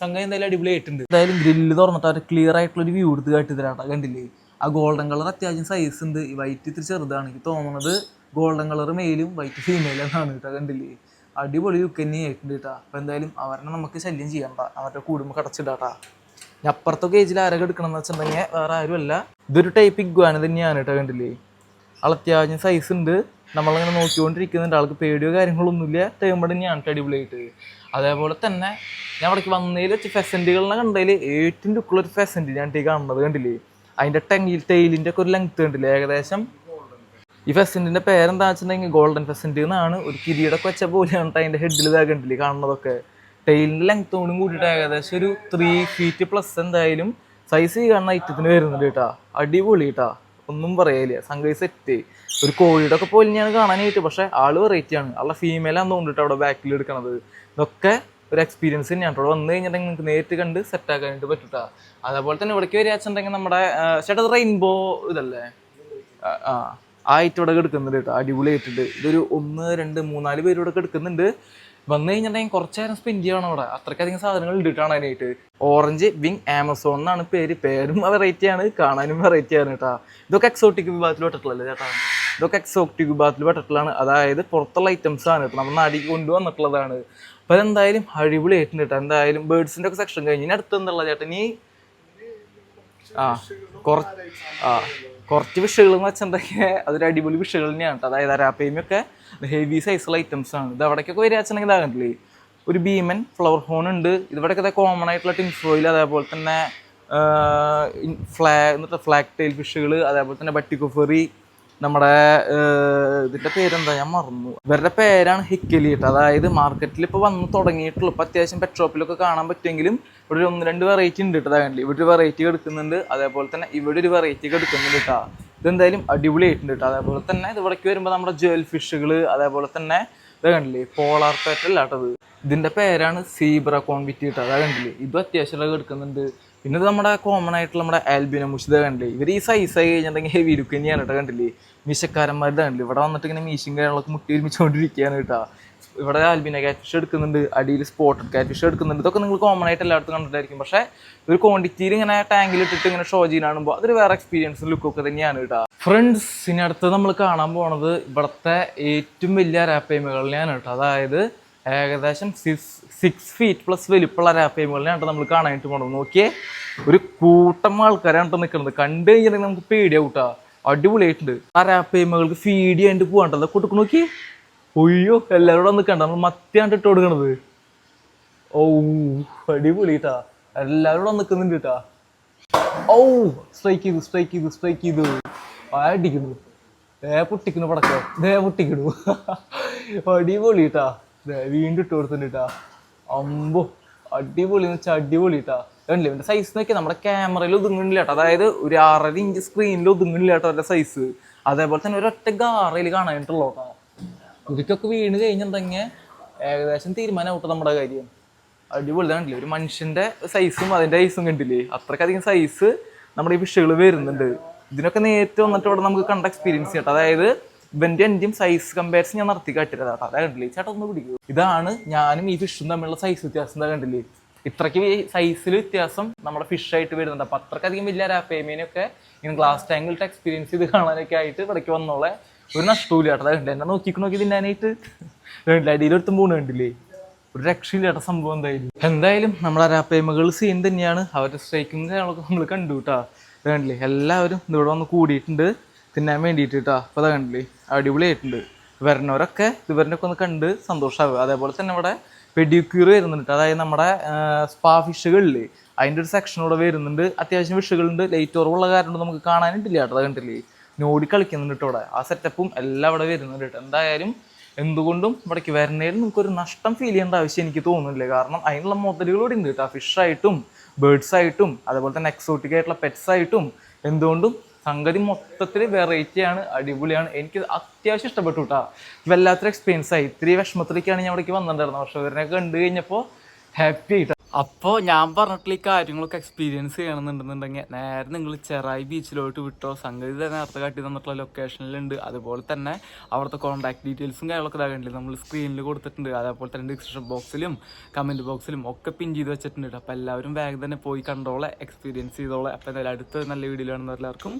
സംഘം എന്തായാലും അടിപൊളിയായിട്ടുണ്ട്. എന്തായാലും ഗ്രില്ല് തുറന്നിട്ട് അവർ ക്ലിയർ ആയിട്ടുള്ള ഒരു വ്യൂ എടുത്ത് കാട്ടി തരാട്ടാ കണ്ടില്ലേ? ആ ഗോൾഡൻ കളർ അത്യാവശ്യം സൈസ് ഉണ്ട്. വൈറ്റ് ഇത്തിരി ചെറുതാണ്. എനിക്ക് തോന്നുന്നത് ഗോൾഡൻ കളർ മെയിലും വൈറ്റ് ഫീമെയിലും കേട്ടോ കണ്ടില്ലേ? അടിപൊളി ലുക്ക് തന്നെ ആയിട്ടുണ്ട് കേട്ടോ അപ്പോൾ എന്തായാലും അവരെ നമുക്ക് ശല്യം ചെയ്യണ്ട അവരുടെ കൂടുമ്പോൾ കടച്ചിടാട്ടാ ഞാൻ അപ്പുറത്തൊക്കെ ഏജിൽ ആരൊക്കെ എടുക്കണം വെച്ചിട്ടുണ്ടെങ്കിൽ വേറെ ആരും അല്ല ഇതൊരു ടൈപ്പ് ഇഗ്വാന തന്നെയാണ് കേട്ടോ കണ്ടില്ലേ? ആൾ അത്യാവശ്യം സൈസ് ഉണ്ട്. നമ്മളിങ്ങനെ നോക്കിക്കൊണ്ടിരിക്കുന്നുണ്ട്. ആൾക്ക് പേടിയോ കാര്യങ്ങളൊന്നുമില്ല ടേമ്പ് തന്നെയാണ് അടിപൊളിയായിട്ട്. അതേപോലെ തന്നെ ഞാൻ അവിടേക്ക് വന്നതിൽ വെച്ച് ഫെസന്റുകളെ കണ്ടതിൽ ഏറ്റവും ലുക്കുള്ള ഒരു ഫെസന്റ് ഞാൻ കാണുന്നത് കണ്ടില്ലേ? അതിന്റെ ടെങ്ങിൽ ടെയിലിന്റെ ഒക്കെ ഒരു ലെങ്ത് കണ്ടില്ലേ? ഏകദേശം ഈ ഫെസന്റിന്റെ പേരെന്താ വെച്ചിട്ടുണ്ടെങ്കിൽ ഗോൾഡൻ ഫെസന്റ് എന്നാണ്. ഒരു കിരീടൊക്കെ വെച്ച പോലെയാണ് അതിന്റെ ഹെഡിൽ ഇതാ കണ്ടില്ലേ കാണുന്നതൊക്കെ. ടെയിലിന്റെ ലെങ്ത്തോടും കൂടിയിട്ട് ഏകദേശം ഒരു ത്രീ ഫീറ്റ് പ്ലസ് എന്തായാലും സൈസ് ഈ കാണുന്ന ഐറ്റത്തിന് വരുന്നുണ്ട് കേട്ടാ. അടിപൊളി കേട്ടാ. ഒന്നും പറയില്ല സംഗതി സെറ്റ് ഒരു കോഴിയുടെ ഒക്കെ പോലെ ഞാൻ കാണാനായിട്ട് പക്ഷേ ആൾ വെറൈറ്റി ആണ്. ആളുടെ ഫീമെയിൽ ആണെന്ന് തോന്നിട്ട് അവിടെ ബാക്കിൽ എടുക്കണത്. ഇതൊക്കെ ഒരു എക്സ്പീരിയൻസ് തന്നെയാണ്. അവിടെ വന്നു കഴിഞ്ഞിട്ടുണ്ടെങ്കിൽ നിങ്ങൾക്ക് നേരിട്ട് കണ്ട് സെറ്റ് ആക്കാനായിട്ട് പറ്റൂട്ടാ അതേപോലെ തന്നെ ഇവിടേക്ക് വരിക വെച്ചിട്ടുണ്ടെങ്കിൽ നമ്മുടെ ചേട്ടാ റെയിൻബോ ഇതല്ലേ? ആ, ആ ആയിട്ട് ഇവിടെ എടുക്കുന്നുണ്ട് കേട്ടോ. അടിപൊളിയായിട്ടുണ്ട്. ഇതൊരു ഒന്ന് രണ്ട് മൂന്നാൽ പേരോടൊക്കെ എടുക്കുന്നുണ്ട് വന്നു കഴിഞ്ഞിട്ടുണ്ടെങ്കിൽ കുറച്ച് നേരം സ്പെൻഡ് ചെയ്യണം അവിടെ. അത്രയ്ക്കധികം സാധനങ്ങൾ ഇട്ടിട്ടാണ് അതിനായിട്ട്. ഓറഞ്ച് വിങ് ആമസോൺ എന്നാണ് പേര്. പേരും വെറൈറ്റി ആണ് കാണാനും വെറൈറ്റി ആണ് കേട്ടോ. ഇതൊക്കെ എക്സോട്ടിക് വിഭാഗത്തിൽ പെട്ടിട്ടുള്ളത് ചേട്ടാ ഇതൊക്കെ എക്സോട്ടിക് വിഭാഗത്തിൽ പെട്ടിട്ടുള്ളതാണ്. അതായത് പുറത്തുള്ള ഐറ്റംസ് ആണ് കേട്ടോ. നമ്മൾ നാട്ടിൽ കൊണ്ടുവന്നിട്ടുള്ളതാണ്. അപ്പോൾ അതെന്തായാലും അടിപൊളിയായിട്ടുണ്ട് കേട്ടോ. എന്തായാലും ബേർഡ്സിന്റെ ഒക്കെ സെക്ഷൻ കഴിഞ്ഞ് ഇനി അടുത്ത് എന്തുള്ള ചേട്ടാ? നീ ആ കുറച്ച് ആ. കുറച്ച് വിഷകൾ എന്ന് വെച്ചിട്ടുണ്ടെങ്കിൽ അതൊരു അടിപൊളി വിഷകൾ തന്നെയാണ് ട്ടോ. അതായത് അരാപ്പേമിയൊക്കെ ഹെവി സൈസുള്ള ഐറ്റംസ് ആണ്. ഇത് അവിടേക്കൊക്കെ വരിക വെച്ചിട്ടുണ്ടെങ്കിൽ ഇതാകണ്ടില്ലേ ഒരു ഭീമൻ ഫ്ലവർ ഹോൺ ഉണ്ട്. ഇതിവിടെയൊക്കെ കോമൺ ആയിട്ടുള്ള ടിൻഫോയിൽ അതേപോലെ തന്നെ ഫ്ലാ എന്നിട്ട് ഫ്ലാഗ് ടൈൽ ഫിഷുകൾ അതേപോലെ തന്നെ ബട്ടിക്കുഫറി നമ്മുടെ ഇതിന്റെ പേരെന്താ? ഞാൻ മറന്നു. ഇവരുടെ പേരാണ് ഹിക്കലിട്ട് അതായത് മാർക്കറ്റിൽ ഇപ്പോൾ വന്ന് തുടങ്ങിയിട്ടുള്ളൂ. ഇപ്പോൾ അത്യാവശ്യം പെറ്റ് ഷോപ്പിലൊക്കെ കാണാൻ പറ്റുമെങ്കിലും ഇവിടെ ഒരു ഒന്ന് രണ്ട് വെറൈറ്റി ഉണ്ട് കേട്ടോ അതാണ് ഇവിടെ ഒരു വെറൈറ്റി എടുക്കുന്നുണ്ട്. അതേപോലെ തന്നെ ഇവിടെ ഒരു വെറൈറ്റി എടുക്കുന്നുണ്ട് കേട്ടോ ഇതെന്തായാലും അടിപൊളിയായിട്ടുണ്ട് കേട്ടോ അതേപോലെ തന്നെ ഇവിടേക്ക് വരുമ്പോൾ നമ്മുടെ ജ്വൽ ഫിഷുകൾ അതേപോലെ തന്നെ ഇത് കണ്ടില്ലേ? പോളാർ പാറ്റ് അല്ല കേട്ടത് ഇതിന്റെ പേരാണ് സീബ്ര കോൺവിറ്റി കേട്ടോ അതാ കണ്ടില്ലേ? ഇതും അത്യാവശ്യം എടുക്കുന്നുണ്ട്. പിന്നെ ഇത് നമ്മുടെ കോമൺ ആയിട്ടുള്ള നമ്മുടെ ആൽബിന മുഷിത കണ്ടില്ലേ? ഇവർ ഈ സൈസ് ആയി കഴിഞ്ഞിട്ടുണ്ടെങ്കിൽ ഹെവി ലുക്ക് കേട്ടോ കണ്ടില്ലേ? മീശക്കാരന്മാരുടെ കണ്ടില്ലേ? ഇവിടെ വന്നിട്ട് ഇങ്ങനെ മീശയും കാര്യങ്ങളൊക്കെ മുട്ടി ഒരുമിച്ചുകൊണ്ടിരിക്കുകയാണ് കേട്ടോ. ഇവിടെ ആൽബിന കാറ്റ് ഫിഷ് എടുക്കുന്നുണ്ട് അടിയിൽ സ്പോട്ടഡ് കാറ്റ് ഫിഷ് എടുക്കുന്നുണ്ട്. ഇതൊക്കെ നിങ്ങൾ കോമൺ ആയിട്ട് എല്ലായിടത്തും കണ്ടിട്ടായിരിക്കും. പക്ഷേ ഒരു ക്വാണ്ടിറ്റിയിൽ ഇങ്ങനെ ടാങ്കിൽ ഇട്ടിട്ട് ഇങ്ങനെ ഷോ ചെയ്യുമ്പോൾ അതൊരു വേറെ എക്സ്പീരിയൻസ് ലുക്കൊക്കെ തന്നെയാണ് കേട്ടോ. ഫ്രണ്ട്സ് ഇനി അടുത്ത് നമ്മൾ കാണാൻ പോണത് ഇവിടുത്തെ ഏറ്റവും വലിയ റാപ്പേമകളിനെയാണ് കേട്ടോ. അതായത് ഏകദേശം സിക്സ് സിക്സ് ഫീറ്റ് പ്ലസ് വലിപ്പമുള്ള റാപ്പേമകളിനെയാണ് നമ്മൾ കാണാനായിട്ട് പോകണം നോക്കിയേ ഒരു കൂട്ടം ആൾക്കാരാണ് നിൽക്കുന്നത് കണ്ടു കഴിഞ്ഞിട്ടുണ്ടെങ്കിൽ നമുക്ക് പേടിയാവും കേട്ടോ. അടിപൊളിയായിട്ടുണ്ട്. ആ രാപ്പേമകൾക്ക് ഫീഡ് ചെയ്യാണ്ട് പോകണ്ടത് കൊടുക്കു നോക്കി. ഒയ്യോ എല്ലാവരോടും നിൽക്കണ്ട നമ്മൾ മത്തിയാണ്ട് ഇട്ട് കൊടുക്കണത് ഓ അടിപൊളി കേട്ടാ എല്ലാവരോടും നിൽക്കുന്നുണ്ട് കേട്ടാ. ഓ സ്ട്രൈക്ക് ചെയ്തു സ്ട്രൈക്ക് ചെയ്തു സ്ട്രൈക്ക് ചെയ്തു. അടിക്കുന്നു. ദേ പൊട്ടിക്കുന്നു പടക്കോ. ദേ പൊട്ടിക്കണു അടിപൊളി കേട്ടാ വീണ്ടും ഇട്ട് കൊടുത്തിട്ടുണ്ട് കേട്ടാ അമ്പോ അടിപൊളി എന്ന് വെച്ചാൽ അടിപൊളി കേട്ടാ കണ്ടില്ലേ സൈസ് നോക്കിയാൽ നമ്മുടെ ക്യാമറയിൽ ഒതുങ്ങണില്ല കേട്ടോ അതായത് ഒരു ആറര ഇഞ്ച് സ്ക്രീനിൽ ഒതുങ്ങണില്ല കേട്ടോ അവരുടെ സൈസ് അതേപോലെ തന്നെ ഒരൊറ്റ ഗാറയിൽ കാണാനായിട്ടുള്ളൂ കേട്ടോ വീണ് കഴിഞ്ഞിട്ടുണ്ടെങ്കിൽ ഏകദേശം തീരുമാനമാവട്ടെ നമ്മുടെ കാര്യം. അടിപൊളി കണ്ടില്ലേ ഒരു മനുഷ്യന്റെ സൈസും അതിന്റെ സൈസും കണ്ടില്ലേ. അത്രക്കധികം സൈസ് നമ്മുടെ ഈ ഫിഷുകൾ വരുന്നുണ്ട്. ഇതിനൊക്കെ നേരിട്ട് വന്നിട്ട് ഇവിടെ നമുക്ക് കണ്ട എക്സ്പീരിയൻസ് ചെയ്യട്ടെ അതായത് ഇവന്റെ എന്റെയും സൈസ് കമ്പാരിസൺ ഞാൻ നടത്തി കാട്ടില്ല അതാ കണ്ടില്ലേ? ചേട്ടാ ഒന്ന് പിടിക്കൂ. ഇതാണ് ഞാനും ഈ ഫിഷും തമ്മിലുള്ള സൈസ് വ്യത്യാസം എന്താ കണ്ടില്ലേ? ഇത്രയ്ക്ക് സൈസിൽ വ്യത്യാസം നമ്മുടെ ഫിഷ് ആയിട്ട് വരുന്നുണ്ട്. അപ്പൊ അത്രക്കധികം വലിയ രാപ്പേമീനൊക്കെ ഇങ്ങനെ ഗ്ലാസ് ടാങ്കിലിട്ട് എക്സ്പീരിയൻസ് ചെയ്ത് കാണാനൊക്കെ ആയിട്ട് ഇടയ്ക്ക് വന്നോളെ ഒരു നഷ്ടമില്ല ചേട്ടാ കണ്ടില്ല? എന്നെ നോക്കി നോക്കി തിന്നാനായിട്ട്. അടിയിലെടുത്തും പോണ് കണ്ടില്ലേ? ഒരു രക്ഷയില്ല കേട്ടോ സംഭവം എന്തായാലും. എന്തായാലും നമ്മളെ രാപ്പേമകൾ സീൻ തന്നെയാണ്. അവരുടെ സ്ട്രൈക്കും കാര്യങ്ങളൊക്കെ നമ്മൾ കണ്ടു കേട്ടാ. കണ്ടില്ലേ? എല്ലാവരും ഇവിടെ വന്ന് കൂടിയിട്ടുണ്ട്. തിന്നാൻ വേണ്ടിയിട്ട് കേട്ടാ. അപ്പോൾ അതാ കണ്ടില്ലേ? അടിപൊളിയായിട്ടുണ്ട്. വരുന്നവരൊക്കെ ഇവരുടെ ഒക്കെ ഒന്ന് കണ്ട് സന്തോഷമാവുക അതേപോലെ തന്നെ ഇവിടെ പെഡിക്യൂർ വരുന്നുണ്ട്. അതായത് നമ്മുടെ സ്പാ ഫിഷുകളില്ലേ അതിന്റെ ഒരു സെക്ഷൻ ഇവിടെ വരുന്നുണ്ട്. അത്യാവശ്യം ഫിഷുകളുണ്ട് ലൈറ്റ് കുറവുള്ള കാരണം നമുക്ക് കാണാനിട്ടില്ല കേട്ടോ അത് കണ്ടില്ലേ? നോടി കളിക്കുന്നുണ്ട് കേട്ടോ ഇവിടെ. ആ സെറ്റപ്പും എല്ലാം ഇവിടെ വരുന്നുണ്ട് കേട്ടോ. എന്തായാലും എന്തുകൊണ്ടും ഇവിടേക്ക് വരുന്നതിൽ നമുക്കൊരു നഷ്ടം ഫീൽ ചെയ്യേണ്ട ആവശ്യം എനിക്ക് തോന്നുന്നില്ല. കാരണം അതിനുള്ള മുതലുകൾ ഇവിടെ ഉണ്ട് കേട്ടോ. ഫിഷായിട്ടും ആയിട്ടും അതേപോലെ തന്നെ എക്സോട്ടിക് ആയിട്ടുള്ള പെറ്റ്സ് ആയിട്ടും എന്തുകൊണ്ടും സംഗതി മൊത്തത്തിൽ വെറൈറ്റിയാണ് അടിപൊളിയാണ്. എനിക്ക് അത്യാവശ്യം ഇഷ്ടപ്പെട്ടു കേട്ടോ വല്ലാത്തൊരു എക്സ്പീരിയൻസ് ആയി. ഇത്തിരി വിഷമത്തിലേക്കാണ് ഞാൻ ഇവിടേക്ക് വന്നിട്ടുണ്ടായിരുന്നത്. പക്ഷേ ഇവരെ കണ്ടു കഴിഞ്ഞപ്പോൾ ഹാപ്പി ആയിട്ട്. അപ്പോൾ ഞാൻ പറഞ്ഞിട്ടുള്ള ഈ കാര്യങ്ങളൊക്കെ എക്സ്പീരിയൻസ് ചെയ്യണമെന്നുണ്ടെന്നുണ്ടെങ്കിൽ നേരെ നിങ്ങൾ ചെറായി ബീച്ചിലോട്ട് വിട്ടോ സംഗതി തന്നെ നേരത്തെ കാട്ടി തന്നിട്ടുള്ള ലൊക്കേഷനിലുണ്ട് അതുപോലെ തന്നെ അവിടുത്തെ കോൺടാക്ട് ഡീറ്റെയിൽസും കാര്യങ്ങളൊക്കെ ഇതാകണ്ടില്ല നമ്മൾ സ്ക്രീനിൽ കൊടുത്തിട്ടുണ്ട്. അതേപോലെ തന്നെ ഡിസ്ക്രിപ്ഷൻ ബോക്സിലും കമന്റ് ബോക്സിലും ഒക്കെ പിൻ ചെയ്ത് വെച്ചിട്ടുണ്ട്. അപ്പോൾ എല്ലാവരും വേഗം തന്നെ പോയി കണ്ടോളെ എക്സ്പീരിയൻസ് ചെയ്തോളെ. അപ്പോൾ എന്തായാലും അടുത്ത നല്ല വീഡിയോ കാണുന്ന എല്ലാവർക്കും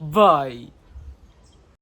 ബൈ